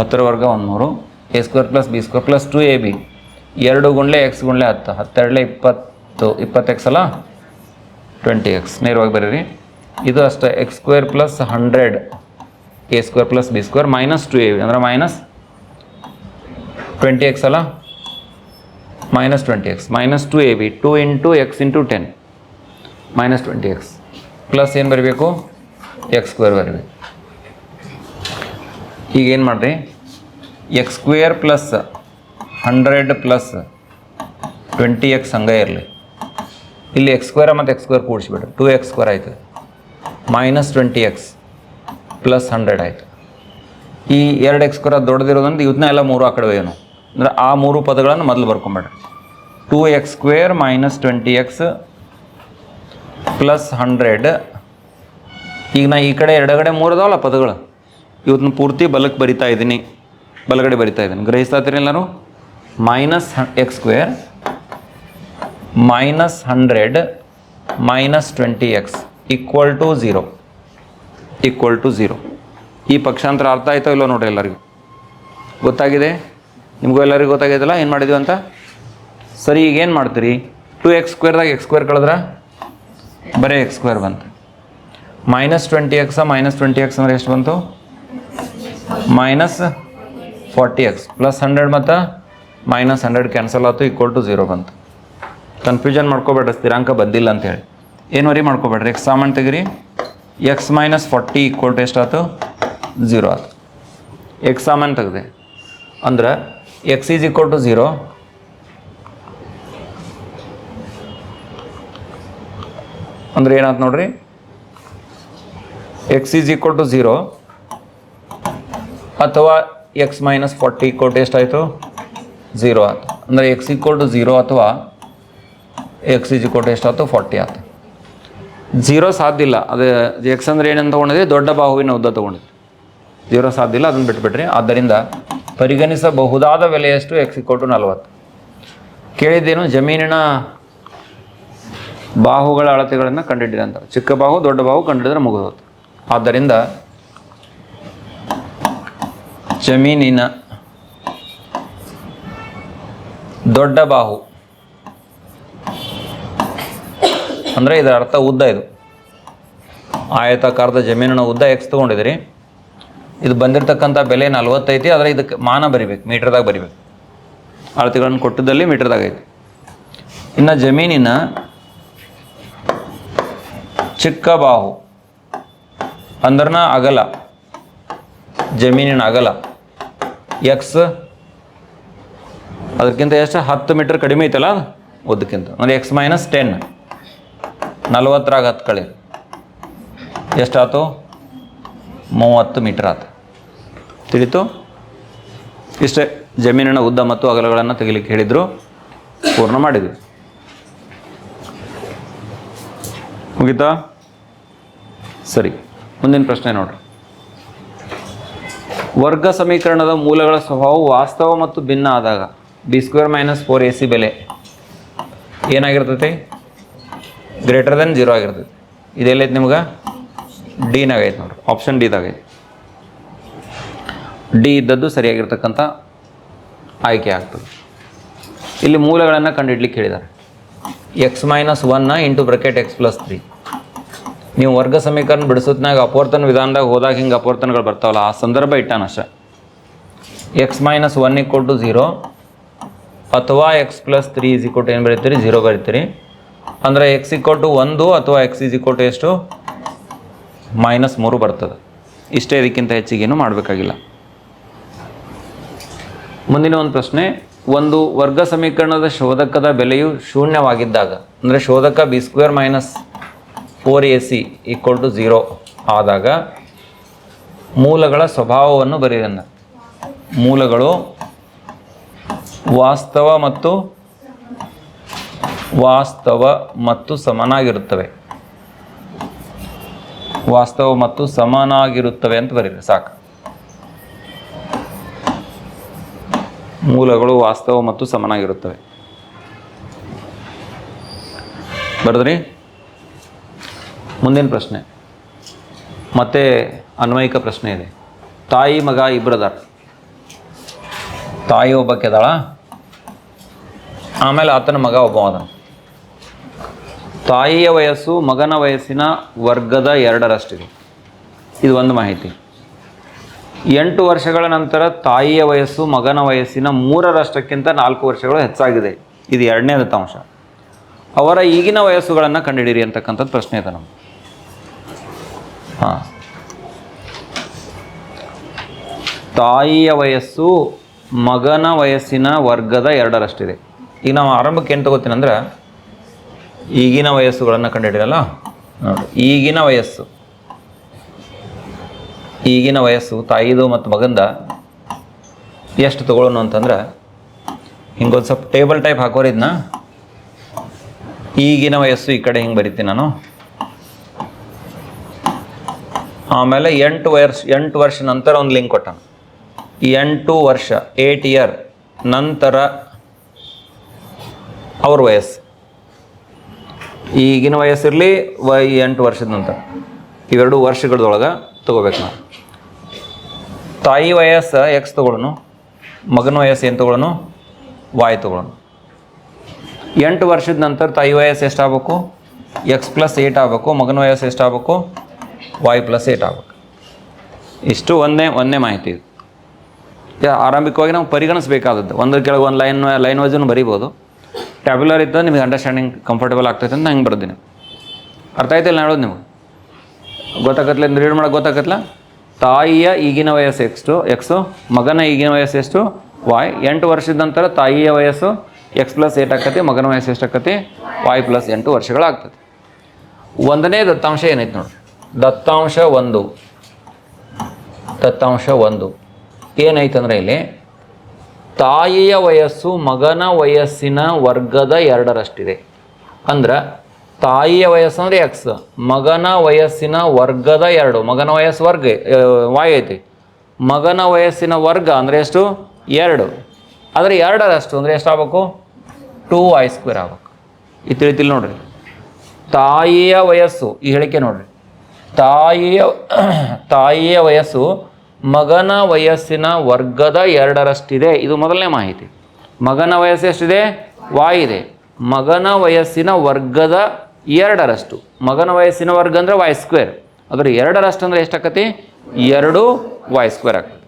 ಹತ್ತರ ವರ್ಗ ಒಂದು ನೂರು. A square plus B square plus two A B ಎರಡು ಗುಂಡ್ಲೆ ಎಕ್ಸ್ ಗುಂಡ್ಲೆ ಹತ್ತು. ಹತ್ತೆರಡಲೆ ಇಪ್ಪತ್ತು. ಇಪ್ಪತ್ತು ಎಕ್ಸ್ ಅಲ್ಲ? ಟ್ವೆಂಟಿ ಎಕ್ಸ್ ನೇರವಾಗಿ ಬರೀರಿ. ಇದು ಅಷ್ಟೇ. X square plus hundred A square plus B square minus two A ಅಂದರೆ ಮೈನಸ್ ಟ್ವೆಂಟಿ ಎಕ್ಸ್ ಅಲ್ಲ? Minus twenty X minus two A B two into X into ten minus twenty X plus ಏನು ಬರಬೇಕು? ಎಕ್ಸ್ ಸ್ಕ್ವೇರ್ ಬರಬೇಕು. ಈಗ ಏನು ಮಾಡಿರಿ? X square plus hundred plus twenty X ಹಂಗೆ ಇರಲಿ. ಇಲ್ಲಿ ಎಕ್ಸ್ ಸ್ಕ್ವೇರ ಮತ್ತು ಎಕ್ಸ್ ಸ್ಕ್ವೇರ್ ಕೂಡಿಸ್ಬಿಡ್ರಿ ಟು ಎಕ್ಸ್ ಸ್ಕ್ವೇರ್ ಆಯಿತು. Minus twenty X plus hundred ಆಯಿತು. ಈ ಎರಡು ಎಕ್ಸ್ ಸ್ಕ್ವೇರ್ ದೊಡ್ಡದಿರೋದಂದ್ರೆ ಇವತ್ತನ್ನ ಎಲ್ಲ ಮೂರು ಆ ಕಡೆ ಏನು ಅಂದರೆ ಆ ಮೂರು ಪದಗಳನ್ನು ಮೊದಲು ಬರ್ಕೊಂಬೇಡ್ರಿ two X square minus twenty X plus hundred. ಈಗ ನಾ ಈ ಕಡೆ ಎರಡಗಡೆ ಮೂರು ಅದಾವಲ್ಲ ಪದಗಳು. ಇವತ್ತನ್ನ ಪೂರ್ತಿ ಬಲಕ್ಕೆ ಬರಿತಾ ಇದ್ದೀನಿ ಬಲಗಡೆ ಬರಿತಾ ಇದ್ದೀನಿ ಇದ್ದೀರಿ ಎಲ್ಲರೂ? Minus X square minus hundred minus twenty X equal to zero equal to zero ಈ ಪಕ್ಷಾಂತರ ಅರ್ಥ ಆಯ್ತೋ ಇಲ್ಲೋ ನೋಡ್ರಿ ಎಲ್ಲರಿಗೂ? ಗೊತ್ತಾಗಿದೆ? ನಿಮಗೂ ಎಲ್ಲರಿಗೂ ಗೊತ್ತಾಗಿದೆಯಲ್ಲ ಏನು ಮಾಡಿದ್ವಿ ಅಂತ? ಸರಿ, ಈಗ ಏನು ಮಾಡ್ತೀರಿ? ಟು ಎಕ್ಸ್ ಸ್ಕ್ವೇರ್ದಾಗ ಎಕ್ಸ್ ಸ್ಕ್ವೇರ್ ಕಳೆದ್ರೆ? ಬರೀ ಎಕ್ಸ್ ಸ್ಕ್ವೇರ್ ಬಂತು. Minus twenty x minus twenty x ಅಂದರೆ ಎಷ್ಟು ಬಂತು? Minus forty x plus hundred ಮತ್ತು ಮೈನಸ್ ಹಂಡ್ರೆಡ್ ಕ್ಯಾನ್ಸಲ್ ಆಯ್ತು ಈಕ್ವಲ್ ಟು ಝೀರೋ ಬಂತು. ಕನ್ಫ್ಯೂಷನ್ ಮಾಡ್ಕೋಬೇಡ್ರಿ, ಸ್ಥಿರಾಂಕ ಬಂದಿಲ್ಲ ಅಂತೇಳಿ ಏನು ವರಿ ಮಾಡ್ಕೋಬೇಡ್ರಿ? ಎಕ್ಸ್ ಸಾಮಾನು ತೆಗಿರಿ. X minus forty equal to ಎಷ್ಟಾಯ್ತು ಝೀರೋ ಆಯ್ತು. ಎಕ್ಸ್ ಸಾಮಾನು ತೆಗ್ದೆ ಅಂದ್ರೆ X is equal to zero ಅಂದ್ರೆ ಏನಾಯ್ತು ನೋಡ್ರಿ? X is equal to zero ಅಥವಾ x minus forty equal to ಎಷ್ಟಾಯಿತು ಝೀರೋ ಆಯ್ತು ಅಂದರೆ ಎಕ್ಸ್ ಈಕ್ವಲ್ ಟು ಝೀರೋ ಅಥವಾ ಎಕ್ಸ್ ಇಜ್ ಕೋಟ್ ಟು ಎಷ್ಟಾಯ್ತು ಫಾರ್ಟಿ ಆಯ್ತು ಝೀರೋ ಸಾಧ್ಯ ಇಲ್ಲ. ಅದು ಎಕ್ಸ್ ಅಂದ್ರೆ ಏನಂತ ತೊಗೊಂಡಿದ್ವಿ ದೊಡ್ಡ ಬಾಹುವಿನ ಉದ್ದ ತೊಗೊಂಡಿದ್ವಿ ಝೀರೋ ಸಾಧ್ಯ ಇಲ್ಲ, ಅದನ್ನು ಬಿಟ್ಬಿಟ್ರಿ. ಆದ್ದರಿಂದ ಪರಿಗಣಿಸಬಹುದಾದ ಬೆಲೆಯಷ್ಟು ಎಕ್ಸ್ ಈಕ್ವಲ್ ಟು ನಲ್ವತ್ತು. ಕೇಳಿದ್ದೇನು? ಜಮೀನಿನ ಬಾಹುಗಳ ಅಳತೆಗಳನ್ನು ಕಂಡುಹಿಡಿದ ಅಂತ. ಚಿಕ್ಕ ಬಾಹು, ದೊಡ್ಡ ಬಾಹು ಕಂಡುಹಿಡಿದ್ರೆ ಮುಗಿದೋತು ಆದ್ದರಿಂದ ಜಮೀನಿನ ದೊಡ್ಡ ಬಾಹು. ಅಂದರೆ ಇದರ ಅರ್ಥ ಉದ್ದ ಇದು. ಆಯತಾಕಾರದ ಜಮೀನಿನ ಉದ್ದ ಎಕ್ಸ್ ತೊಗೊಂಡಿದ್ರಿ ಇದು ಬಂದಿರತಕ್ಕಂಥ ಬೆಲೆ ನಲ್ವತ್ತೈತಿ ಆದರೆ ಇದಕ್ಕೆ ಮಾನ ಬರಿಬೇಕು, ಮೀಟ್ರ್ದಾಗ ಬರಿಬೇಕು. ಅಳತೆಗಳನ್ನು ಕೊಟ್ಟದಲ್ಲಿ ಮೀಟ್ರ್ದಾಗ ಐತಿ. ಇನ್ನು ಜಮೀನಿನ ಚಿಕ್ಕ ಬಾಹು, ಅಂದ್ರನ ಅಗಲ, ಜಮೀನಿನ ಅಗಲ ಎಕ್ಸ್ ಅದಕ್ಕಿಂತ ಎಷ್ಟು? ಹತ್ತು ಮೀಟರ್ ಕಡಿಮೆ ಐತಲ್ಲ ಉದ್ದಕ್ಕಿಂತ. ಅಂದರೆ ಎಕ್ಸ್ ಮೈನಸ್ ಟೆನ್ ನಲ್ವತ್ತರಾಗ ಹತ್ತು ಕಳೆ. ಎಷ್ಟಾಯ್ತು ಮೂವತ್ತು ಮೀಟರ್ ಆಯ್ತು ತಿಳಿತು? ಇಷ್ಟೇ ಜಮೀನಿನ ಉದ್ದ ಮತ್ತು ಅಗಲಗಳನ್ನು ತೆಗಿಲಿಕ್ಕೆ ಹೇಳಿದರು. ಪೂರ್ಣ ಮಾಡಿದ್ವಿ. ಮುಗಿತಾ? ಸರಿ. ಮುಂದಿನ ಪ್ರಶ್ನೆ ನೋಡ್ರಿ. ವರ್ಗ ಸಮೀಕರಣದ ಮೂಲಗಳ ಸ್ವಭಾವವು ವಾಸ್ತವ ಮತ್ತು ಭಿನ್ನ ಆದಾಗ B square minus four A C ಬೆಲೆ ಏನಾಗಿರ್ತೈತಿ? ಗ್ರೇಟರ್ ದೆನ್ ಜೀರೋ ಆಗಿರ್ತೈತಿ. ಇದೆಲ್ಲೈತೆ ನಿಮ್ಗೆ? ಡಿನಾಗೈತೆ ನೋಡಿರಿ. ಆಪ್ಷನ್ ಡಿದಾಗೈತೆ ಡಿ ಇದ್ದದ್ದು ಸರಿಯಾಗಿರ್ತಕ್ಕಂಥ ಆಯ್ಕೆ ಆಗ್ತದೆ. ಇಲ್ಲಿ ಮೂಲಗಳನ್ನು ಕಂಡುಹಿಡ್ಲಿಕ್ಕೆ ಹೇಳಿದ್ದಾರೆ X minus ಒನ್ನ into bracket X plus three ನೀವು ವರ್ಗ ಸಮೀಕರಣ ಬಿಡಿಸೋದ್ನಾಗ ಅಪವರ್ತನ ವಿಧಾನದಾಗ ಹೋದಾಗ ಹಿಂಗೆ ಅಪವರ್ತನಗಳು ಬರ್ತಾವಲ್ಲ, ಆ ಸಂದರ್ಭ ಇಟ್ಟಾನ ಅಷ್ಟ. X minus one equal to zero ಅಥವಾ X plus three is equal ಏನು ಬರೀತೀರಿ? ಜೀರೋ ಬರೀತೀರಿ. ಅಂದರೆ ಎಕ್ಸ್ ಇಕ್ವಲ್ ಟು ಒಂದು ಅಥವಾ ಎಕ್ಸ್ ಈಸ್ ಇಕ್ವಲ್ ಟು ಎಷ್ಟು? ಮೈನಸ್ ಮೂರು ಬರ್ತದೆ. ಇಷ್ಟೇ ಇದಕ್ಕಿಂತ ಹೆಚ್ಚಿಗೇನು ಮಾಡಬೇಕಾಗಿಲ್ಲ. ಮುಂದಿನ ಒಂದು ಪ್ರಶ್ನೆ, ಒಂದು ವರ್ಗ ಸಮೀಕರಣದ ಶೋಧಕದ ಬೆಲೆಯು ಶೂನ್ಯವಾಗಿದ್ದಾಗ, ಅಂದರೆ ಶೋಧಕ B square minus four A C equal to zero ಆದಾಗ, ಮೂಲಗಳ ಸ್ವಭಾವವನ್ನು ಬರೆಯನ್ನ ಮೂಲಗಳು ವಾಸ್ತವ ಮತ್ತು ವಾಸ್ತವ ಮತ್ತು ಸಮನಾಗಿರುತ್ತವೆ. ವಾಸ್ತವ ಮತ್ತು ಸಮನಾಗಿರುತ್ತವೆ ಅಂತ ಬರೀರಿ, ಸಾಕು. ಮೂಲಗಳು ವಾಸ್ತವ ಮತ್ತು ಸಮನಾಗಿರುತ್ತವೆ. ಬರೆದ್ರಿ? ಮುಂದಿನ ಪ್ರಶ್ನೆ. ಮತ್ತೆ ಅನ್ವಯಿಕ ಪ್ರಶ್ನೆ ಇದೆ. ತಾಯಿ, ಮಗ ಇಬ್ಬರದಾರ ತಾಯಿ ಒಬ್ಬಕ್ಕೆ ಅದಾಳ. ಆಮೇಲೆ ಆತನ ಮಗ ಒಬ್ಬ ಅದನು. ತಾಯಿಯ ವಯಸ್ಸು ಮಗನ ವಯಸ್ಸಿನ ವರ್ಗದ ಎರಡರಷ್ಟಿದೆ. ಇದು ಒಂದು ಮಾಹಿತಿ. ಎಂಟು ವರ್ಷಗಳ ನಂತರ ತಾಯಿಯ ವಯಸ್ಸು ಮಗನ ವಯಸ್ಸಿನ ಮೂರರಷ್ಟಕ್ಕಿಂತ ನಾಲ್ಕು ವರ್ಷಗಳು ಹೆಚ್ಚಾಗಿದೆ. ಇದು ಎರಡನೇ ದತ್ತಾಂಶ. ಅವರ ಈಗಿನ ವಯಸ್ಸುಗಳನ್ನು ಕಂಡುಹಿಡಿಯಿರಿ ಅಂತಕ್ಕಂಥದ್ದು ಪ್ರಶ್ನೆ ಇದೆ ನಮ್ಮ ಹಾಂ. ತಾಯಿಯ ವಯಸ್ಸು ಮಗನ ವಯಸ್ಸಿನ ವರ್ಗದ ಎರಡರಷ್ಟಿದೆ. ಈಗ ನಾವು ಆರಂಭಕ್ಕೆ ಏನು ತಗೋತೀನಿ ಅಂದ್ರೆ, ಈಗಿನ ವಯಸ್ಸುಗಳನ್ನು ಕಂಡುಹಿಡಿಯಲ್ಲ ನೋಡಿ, ಈಗಿನ ವಯಸ್ಸು. ಈಗಿನ ವಯಸ್ಸು ತಾಯಿದು ಮತ್ತು ಮಗಂದ ಎಷ್ಟು ತಗೊಳ್ಳೋಣ ಅಂತಂದ್ರೆ, ಹಿಂಗೊಂದು ಸ್ವಲ್ಪ ಟೇಬಲ್ ಟೈಪ್ ಹಾಕೋರಿದ್ನ ಈಗಿನ ವಯಸ್ಸು ಈ ಕಡೆ ಹಿಂಗೆ ಬರೀತೀನಿ ನಾನು. ಆಮೇಲೆ ಎಂಟು ವರ್ಷ ಎಂಟು ವರ್ಷ ನಂತರ ಒಂದು ಲಿಂಕ್ ಕೊಟ್ಟಾನ. ಎಂಟು ವರ್ಷ ಏಟ್ ಇಯರ್ ನಂತರ ಅವ್ರ ವಯಸ್ಸು. ಈಗಿನ ವಯಸ್ಸಿರಲಿ ವ ಎಂಟು ವರ್ಷದ ನಂತರ. ಇವೆರಡು ವರ್ಷಗಳದೊಳಗೆ ತೊಗೋಬೇಕು ನಾವು. ತಾಯಿ ವಯಸ್ಸು ಎಕ್ಸ್ ತೊಗೊಳನು ಮಗನ ವಯಸ್ಸು ಏನು ತೊಗೊಳನು ವಾಯ್ ತೊಗೊಳನು ಎಂಟು ವರ್ಷದ ನಂತರ ತಾಯಿ ವಯಸ್ಸು ಎಷ್ಟಾಗಬೇಕು? ಎಕ್ಸ್ ಪ್ಲಸ್ ಏಟ್ ಆಗಬೇಕು, ಮಗನ ವಯಸ್ಸು ಎಷ್ಟಾಗಬೇಕು? ವಾಯ್ ಪ್ಲಸ್ ಏಟ್ ಆಗಬೇಕು. ಇಷ್ಟು ಒಂದೇ ಒಂದೇ ಮಾಹಿತಿ ಇದು. ಆರಂಭಿಕವಾಗಿ ನಾವು ಪರಿಗಣಿಸಬೇಕಾದದ್ದು. ಒಂದ್ರ ಕೆಳಗೆ ಒಂದು ಲೈನ್ ಲೈನ್ ವೈಸನ್ನು ಬರಿಬೋದು. ಟ್ಯಾಬ್ಯುಲರ್ ಇದ್ದ ನಿಮಗೆ ಅಂಡರ್ಸ್ಟ್ಯಾಂಡಿಂಗ್ ಕಂಫರ್ಟಬಲ್ ಆಗ್ತೈತೆ ಅಂತ ಹಂಗೆ ಬರ್ತೀನಿ ಅರ್ಥ ಆಯ್ತಿಲ್ಲ ನಾನು ಹೇಳೋದು ನಿಮಗೆ? ಗೊತ್ತಾಗತ್ಲೆ? ರೀಡ್ ಮಾಡೋಕೆ ಗೊತ್ತಾಗತ್ತಲ್ಲ ತಾಯಿಯ ಈಗಿನ ವಯಸ್ಸು ಎಕ್ಸ್ಟು ಎಕ್ಸು ಮಗನ ಈಗಿನ ವಯಸ್ಸು ಎಷ್ಟು? ವಾಯ್ ಎಂಟು ವರ್ಷದ ನಂತರ ತಾಯಿಯ ವಯಸ್ಸು ಎಕ್ಸ್ ಪ್ಲಸ್ ಏಟ್ ಆಕತಿ, ಮಗನ ವಯಸ್ಸು ಎಷ್ಟು ಆಕತಿ? ವಾಯ್ ಪ್ಲಸ್ ಎಂಟು ವರ್ಷಗಳಾಗ್ತದೆ ಒಂದನೇ ದತ್ತಾಂಶ ಏನೈತೆ ನೋಡಿ? ದತ್ತಾಂಶ ಒಂದು. ದತ್ತಾಂಶ ಒಂದು. ಏನೈತಂದ್ರೆ ಇಲ್ಲಿ, ತಾಯಿಯ ವಯಸ್ಸು ಮಗನ ವಯಸ್ಸಿನ ವರ್ಗದ ಎರಡರಷ್ಟಿದೆ. ಅಂದ್ರೆ, ತಾಯಿಯ ವಯಸ್ಸು ಅಂದರೆ ಎಕ್ಸ್ ಮಗನ ವಯಸ್ಸಿನ ವರ್ಗದ ಎರಡು. ಮಗನ ವಯಸ್ಸು ವರ್ಗ ವಾಯ್ ಐತಿ. ಮಗನ ವಯಸ್ಸಿನ ವರ್ಗ ಅಂದರೆ ಎಷ್ಟು? ಎರಡು. ಆದರೆ ಎರಡರಷ್ಟು ಅಂದರೆ ಎಷ್ಟಾಗಬೇಕು? ಟೂ ವಾಯ್ ಸ್ಕ್ವೇರ್ ಆಗ್ಬೇಕು. ಇದು ತಿಳಿತಿಲ್ಲ ನೋಡ್ರಿ. ತಾಯಿಯ ವಯಸ್ಸು, ಈ ಹೇಳಿಕೆ ನೋಡ್ರಿ. ತಾಯಿಯ ತಾಯಿಯ ವಯಸ್ಸು ಮಗನ ವಯಸ್ಸಿನ ವರ್ಗದ ಎರಡರಷ್ಟಿದೆ. ಇದು ಮೊದಲನೇ ಮಾಹಿತಿ. ಮಗನ ವಯಸ್ಸು ಎಷ್ಟಿದೆ? ವಾಯಿದೆ. ಇದೆ ಮಗನ ವಯಸ್ಸಿನ ವರ್ಗದ ಎರಡರಷ್ಟು. ಮಗನ ವಯಸ್ಸಿನ ವರ್ಗ ಅಂದರೆ ವಾಯ್ ಸ್ಕ್ವೇರ್ ಅದರ ಎರಡರಷ್ಟು ಅಂದರೆ ಎಷ್ಟಾಕತಿ? ಎರಡು ವಾಯ್ ಸ್ಕ್ವೇರ್ ಆಗ್ತದೆ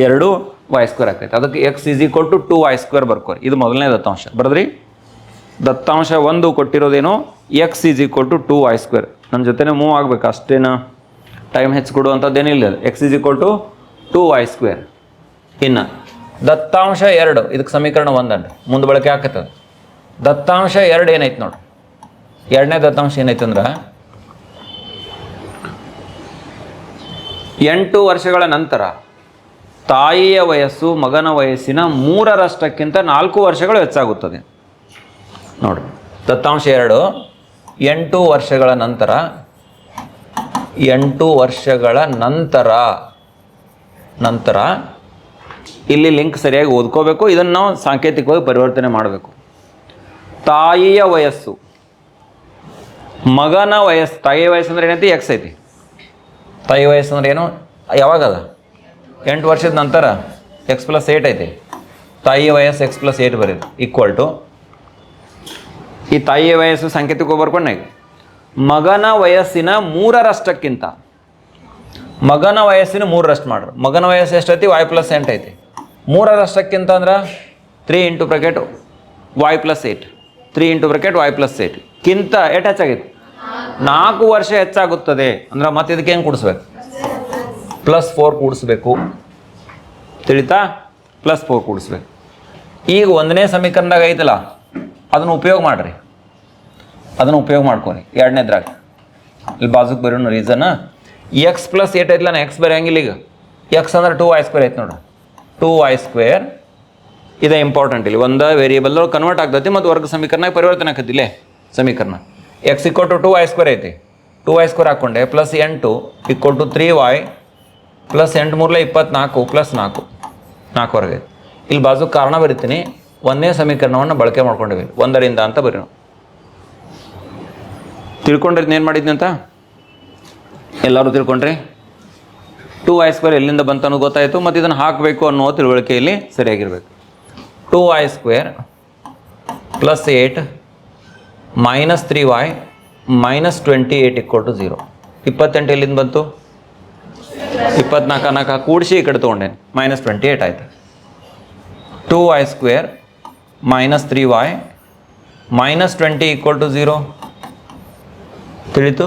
ಎರಡು ವಾಯ್ ಸ್ಕ್ವೇರ್ ಆಗ್ತೈತೆ ಅದಕ್ಕೆ X is equal to two Y square ಬರ್ಕೋರಿ. ಇದು ಮೊದಲನೇ ದತ್ತಾಂಶ. ಬರದ್ರಿ? ದತ್ತಾಂಶ ಒಂದು ಕೊಟ್ಟಿರೋದೇನು? X is equal to two Y square ನನ್ನ ಜೊತೆನೇ ಮೂವ್ ಆಗಬೇಕು? ಅಷ್ಟೇನು? ಟೈಮ್ ಹೆಚ್ಚು ಕೊಡುವಂಥದ್ದೇನಿಲ್ಲ. X is equal to two Y square ಇನ್ನು, ದತ್ತಾಂಶ ಎರಡು, ಇದಕ್ಕೆ ಸಮೀಕರಣ ಒಂದಂಡು ಮುಂದೆ ಬಳಕೆ ಆಕತ್ತದ ದತ್ತಾಂಶ ಎರಡು ಏನೈತೆ ನೋಡಿ. ಎರಡನೇ ದತ್ತಾಂಶ ಏನೈತೆ ಅಂದ್ರೆ, ಎಂಟು ವರ್ಷಗಳ ನಂತರ ತಾಯಿಯ ವಯಸ್ಸು ಮಗನ ವಯಸ್ಸಿನ ಮೂರರಷ್ಟಕ್ಕಿಂತ ನಾಲ್ಕು ವರ್ಷಗಳು ಹೆಚ್ಚಾಗುತ್ತದೆ. ನೋಡಿ, ದತ್ತಾಂಶ ಎರಡು, ಎಂಟು ವರ್ಷಗಳ ನಂತರ ಎಂಟು ವರ್ಷಗಳ ನಂತರ ನಂತರ ಇಲ್ಲಿ ಲಿಂಕ್ ಸರಿಯಾಗಿ ಓದ್ಕೋಬೇಕು. ಇದನ್ನು ನಾವು ಸಾಂಕೇತಿಕವಾಗಿ ಪರಿವರ್ತನೆ ಮಾಡಬೇಕು. ತಾಯಿಯ ವಯಸ್ಸು. ಮಗನ ವಯಸ್ಸು. ತಾಯಿಯ ವಯಸ್ಸು ಅಂದ್ರೆ ಏನೈತಿ? ಎಕ್ಸ್ ಐತಿ. ತಾಯಿ ವಯಸ್ಸು ಅಂದ್ರೆ ಏನು? ಯಾವಾಗದ ಎಂಟು ವರ್ಷದ ನಂತರ ಎಕ್ಸ್ ಪ್ಲಸ್ ಏಟ್ ಐತಿ. ತಾಯಿಯ ವಯಸ್ಸು ಎಕ್ಸ್ ಪ್ಲಸ್ ಏಟ್ ಬರೀ. ಈಕ್ವಲ್ ಟು ಈ ತಾಯಿಯ ವಯಸ್ಸು ಸಾಂಕೇತಿಕ ಬರ್ಕೊಂಡ ಮಗನ ವಯಸ್ಸಿನ ಮೂರರಷ್ಟಕ್ಕಿಂತ. ಮಗನ ವಯಸ್ಸಿನ ಮೂರರಷ್ಟು ಮಾಡ್ರಿ. ಮಗನ ವಯಸ್ಸು ಎಷ್ಟೈತಿ? ವಾಯ್ ಪ್ಲಸ್ ಎಂಟು ಐತಿ. ಮೂರರಷ್ಟಕ್ಕಿಂತ ಅಂದ್ರೆ three into bracket Y plus eight three into bracket Y plus eight ಕಿಂತ ಎಷ್ಟು ಹೆಚ್ಚಾಗಿತ್ತು ನಾಲ್ಕು ವರ್ಷ ಹೆಚ್ಚಾಗುತ್ತದೆ. ಅಂದ್ರೆ ಮತ್ತೆ ಇದಕ್ಕೆ ಏನು ಕೂಡಿಸ್ಬೇಕು? ಪ್ಲಸ್ ಫೋರ್ ಕೂಡಿಸ್ಬೇಕು. ತಿಳಿತಾ? ಪ್ಲಸ್ ಫೋರ್ ಕೂಡಿಸ್ಬೇಕು. ಈಗ ಒಂದನೇ ಸಮೀಕರಣದಾಗ ಐತಲ್ಲ, ಅದನ್ನು ಉಪಯೋಗ ಮಾಡಿರಿ. ಅದನ್ನು ಉಪಯೋಗ ಮಾಡ್ಕೊರಿ ಎರಡನೇದ್ರಾಗ, ಇಲ್ಲಿ ಬಾಜುಕ್ ಬರೋಣ ರೀಸನ್ ಎಕ್ಸ್ ಪ್ಲಸ್ ಏಟ್ ಐತಿಲ್ಲ ಎಕ್ಸ್ ಬರೆಯಂಗಿಲ್ಲ ಈಗ. ಎಕ್ಸ್ ಅಂದ್ರೆ ಟೂ ಐ ಸ್ಕ್ವೇರ್ ಐತೆ ನೋಡು. ಟೂ ಐ ಸ್ಕ್ವೇರ್ ಇದು ಇಂಪಾರ್ಟೆಂಟ್ ಇಲ್ಲಿ. ಒಂದು ವೇರಿಯೇಬಲ್ ಕನ್ವರ್ಟ್ ಆಗ್ತೈತಿ ಮತ್ತು ವರ್ಗ ಸಮೀಕರಣ ಪರಿವರ್ತನೆ ಆಕತಿಲ್ಲೇ ಸಮೀಕರಣ. X equal to two Y square ಐತಿ. ಟೂ ಐ ಸ್ಕ್ವೇರ್ ಹಾಕ್ಕೊಂಡೆ ಪ್ಲಸ್ ಎಂಟು equal to three Y plus ಎಂಟು ಮೂರಲೆ ಇಪ್ಪತ್ನಾಲ್ಕು ಪ್ಲಸ್ ನಾಲ್ಕು. ನಾಲ್ಕುವರೆಗೆ. ಇಲ್ಲಿ ಬಾಜು ಕಾರಣ ಬರಿತೀನಿ. ಒಂದೇ ಸಮೀಕರಣವನ್ನು ಬಳಕೆ ಮಾಡ್ಕೊಂಡಿವಿ. ಒಂದರಿಂದ ಅಂತ ಬರೀ ನಾವು ತಿಳ್ಕೊಂಡಿದ್ದು ಏನು ಮಾಡಿದ್ನಿ ಅಂತ? ಎಲ್ಲರೂ ತಿಳ್ಕೊಂಡ್ರಿ? ಟೂ ಐ ಸ್ಕ್ವೇರ್ ಎಲ್ಲಿಂದ ಬಂತ ಅನ್ನೋದು ಗೊತ್ತಾಯಿತು, ಮತ್ತು ಇದನ್ನು ಹಾಕಬೇಕು ಅನ್ನೋ ತಿಳುವಳಿಕೆಯಲ್ಲಿ ಸರಿಯಾಗಿರಬೇಕು. Two Y square plus eight minus three Y minus twenty eight equal to zero. ಇಪ್ಪತ್ತೆಂಟು ಎಲ್ಲಿಂದ ಬಂತು? ಇಪ್ಪತ್ನಾಲ್ಕು ನಾಲ್ಕು ಕೂಡಿಸಿ ಈ ಕಡೆ ತೊಗೊಂಡೇನೆ ಮೈನಸ್ ಟ್ವೆಂಟಿ ಏಯ್ಟ್ ಆಯ್ತು. Two Y square minus three Y minus twenty equal to zero. ತಿಳಿತು?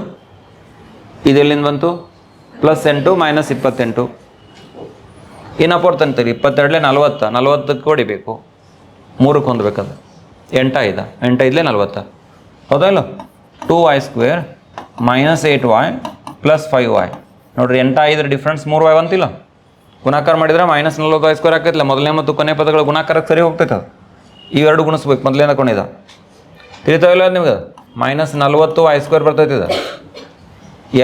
ಇದೆಲ್ಲಿಂದ ಬಂತು? ಪ್ಲಸ್ ಎಂಟು, ಮೈನಸ್ ಇಪ್ಪತ್ತೆಂಟು. ಏನಪ್ಪ ತಂತೀರಿ ಇಪ್ಪತ್ತೆರಡಲೇ ನಲ್ವತ್ತ, ನಲ್ವತ್ತಕ್ಕೆ ಹೊಡಿಬೇಕು ಮೂರಕ್ಕೆ ಹೊಂದಬೇಕದು ಎಂಟೈದ ಎಂಟೈದಲೇ ನಲ್ವತ್ತ. ಹೌದಾ ಇಲ್ಲ two Y square minus eight Y plus five Y ನೋಡ್ರಿ, ಎಂಟ ಐದರ ಡಿಫ್ರೆನ್ಸ್ ಮೂರು ವಾಯ್ ಅಂತಿಲ್ಲ ಗುಣಾಕಾರ ಮಾಡಿದರೆ ಮೈನಸ್ ನಲ್ವತ್ತು ವೈ ಸ್ಕ್ವೇರ್ ಆಕೈತಿಲ್ಲ, ಮೊದಲನೇ ಮತ್ತು ಕೊನೆ ಪದಗಳು ಗುಣಾಕಾರಕ್ಕೆ ಸರಿ ಹೋಗ್ತೈತೆ ಅದು ಇವೆರಡು ಗುಣಿಸ್ಬೇಕು, ಮೊದಲೇ ಅಂದ್ಕೊಂಡಿದ್ದ ತಿಳಿತಾವಿಲ್ಲ ನಿಮ್ಗೆ? ಮೈನಸ್ ನಲ್ವತ್ತು ವೈ ಸ್ಕ್ವೇರ್ ಬರ್ತೈತಿ ಇದು